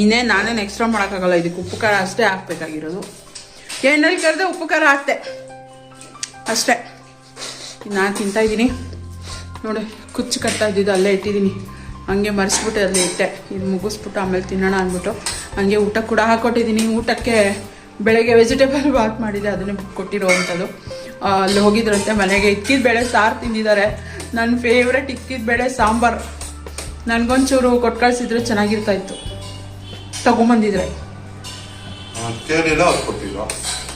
ಇನ್ನೇ ನಾನೇನು ಎಕ್ಸ್ಟ್ರಾ ಮಾಡೋಕ್ಕಾಗಲ್ಲ ಇದಕ್ಕೆ ಉಪ್ಪು ಖಾರ ಅಷ್ಟೇ ಹಾಕ್ಬೇಕಾಗಿರೋದು. ಎಣ್ಣೆಲಿ ಕರೆದೆ ಉಪ್ಪು ಖಾರ ಹಾಕ್ತೆ ಅಷ್ಟೇ. ನಾನು ತಿಂತಾ ಇದ್ದೀನಿ. ನೋಡಿ ಕುಚ್ಚು ಕಟ್ತಾ ಇದ್ದಿದ್ದು ಅಲ್ಲೇ ಇಟ್ಟಿದ್ದೀನಿ. ಹಂಗೆ ಮರೆಸ್ಬಿಟ್ಟು ಅಲ್ಲೇ ಇಟ್ಟೆ. ಇದು ಮುಗಿಸ್ಬಿಟ್ಟು ಆಮೇಲೆ ತಿನ್ನೋಣ ಅಂದ್ಬಿಟ್ಟು. ಹಂಗೆ ಊಟ ಕೂಡ ಹಾಕ್ಕೊಟ್ಟಿದ್ದೀನಿ ಊಟಕ್ಕೆ ಬೆಳಗ್ಗೆ ವೆಜಿಟೇಬಲ್ ಬಾತ್ ಮಾಡಿದೆ ಅದನ್ನೇ ಕೊಟ್ಟಿರೋವಂಥದ್ದು. ಅಲ್ಲಿ ಹೋಗಿದ್ರಂತೆ ಮನೆಗೆ ಇಕ್ಕಿದ ಬೇಳೆ ಸಾರು ತಿಂದಿದ್ದಾರೆ. ನನ್ನ ಫೇವ್ರೆಟ್ ಇಕ್ಕಿದ ಬೇಳೆ ಸಾಂಬಾರು. ನನಗೊಂಚೂರು ಕೊಟ್ಟು ಕಳಿಸಿದ್ರೆ ಚೆನ್ನಾಗಿರ್ತಾ ಇತ್ತು. ತಗೊಂಬಂದಿದ್ರೆ. ನಾನು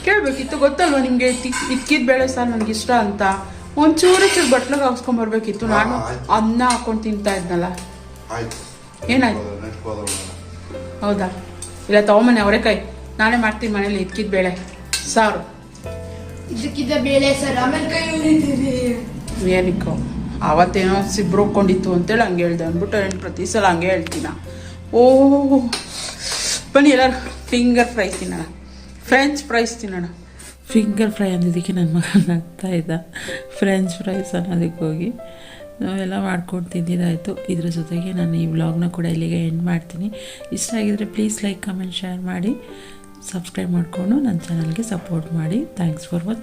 ಕೇಳಬೇಕಿತ್ತು ಗೊತ್ತಲ್ವಾ ನಿಮಗೆ ಇಕ್ಕಿದ ಬೇಳೆ ಸಾರು ನನಗೆ ಇಷ್ಟ ಅಂತ? ಒಂಚೂರು ಚೂರು ಬಟ್ಲಿಗೆ ಹಾಕ್ಸ್ಕೊಂಬರ್ಬೇಕಿತ್ತು ನಾನು ಹಾ, ಆಯ್ತು. ಅನ್ನ ಹಾಕೊಂಡು ತಿಂತಾ ಇದ್ನಲ್ಲ. ಏನಾಯ್ತು? ಹೌದಾ? ಇಲ್ಲ ತಗೊಂಬನೆ ಅವರೆಕಾಯಿ. ನಾನೇ ಮಾಡ್ತೀನಿ ಮನೇಲಿ ಇದ್ಕಿದ ಬೇಳೆ. ಸಾರು. ಇದಕ್ಕಿದ್ದ ಬೇಳೆ ಸರ್ ಆಮೇಲೆ ಕೈ ಉಳಿತೀರಿ ಏನಕ್ಕೋ ಅವತ್ತೇನೋ ಸಿಬ್ರುಕೊಂಡಿತ್ತು ಅಂತೇಳಿ ಹಂಗೆ ಹೇಳ್ದೆ. ಅಂದ್ಬಿಟ್ಟು ಏನು ಪ್ರತಿ ಸಲ ಹಂಗೆ ಹೇಳ್ತೀನ? ಓ ಬನ್ನಿ ಎಲ್ಲರೂ ಫಿಂಗರ್ ಫ್ರೈ ತಿನ್ನೋಣ. ಫ್ರೆಂಚ್ ಫ್ರೈಸ್ ತಿನ್ನೋಣ. ಫಿಂಗರ್ ಫ್ರೈ ಅಂದಿದ್ದಕ್ಕೆ ನನ್ನ ಮಗ ನಗ್ತಾ ಇದ್ದ. ಫ್ರೆಂಚ್ ಫ್ರೈಸ್ ಅನ್ನೋದಕ್ಕೆ ಹೋಗಿ. ನಾವೆಲ್ಲ ಮಾಡ್ಕೊಂಡು ತಿಂದಿದ್ದಾಯಿತು. ಇದ್ರ ಜೊತೆಗೆ ನಾನು ಈ ವ್ಲಾಗ್ನ ಕೂಡ ಇಲ್ಲಿಗೆ ಎಂಡ್ ಮಾಡ್ತೀನಿ. ಇಷ್ಟ ಆಗಿದ್ದರೆ ಪ್ಲೀಸ್ ಲೈಕ್ ಕಮೆಂಟ್ ಶೇರ್ ಮಾಡಿ. ಸಬ್ಸ್ಕ್ರೈಬ್ ಮಾಡಿಕೊಂಡು ನನ್ನ ಚಾನಲ್ಗೆ ಸಪೋರ್ಟ್ ಮಾಡಿ. Thanks for watch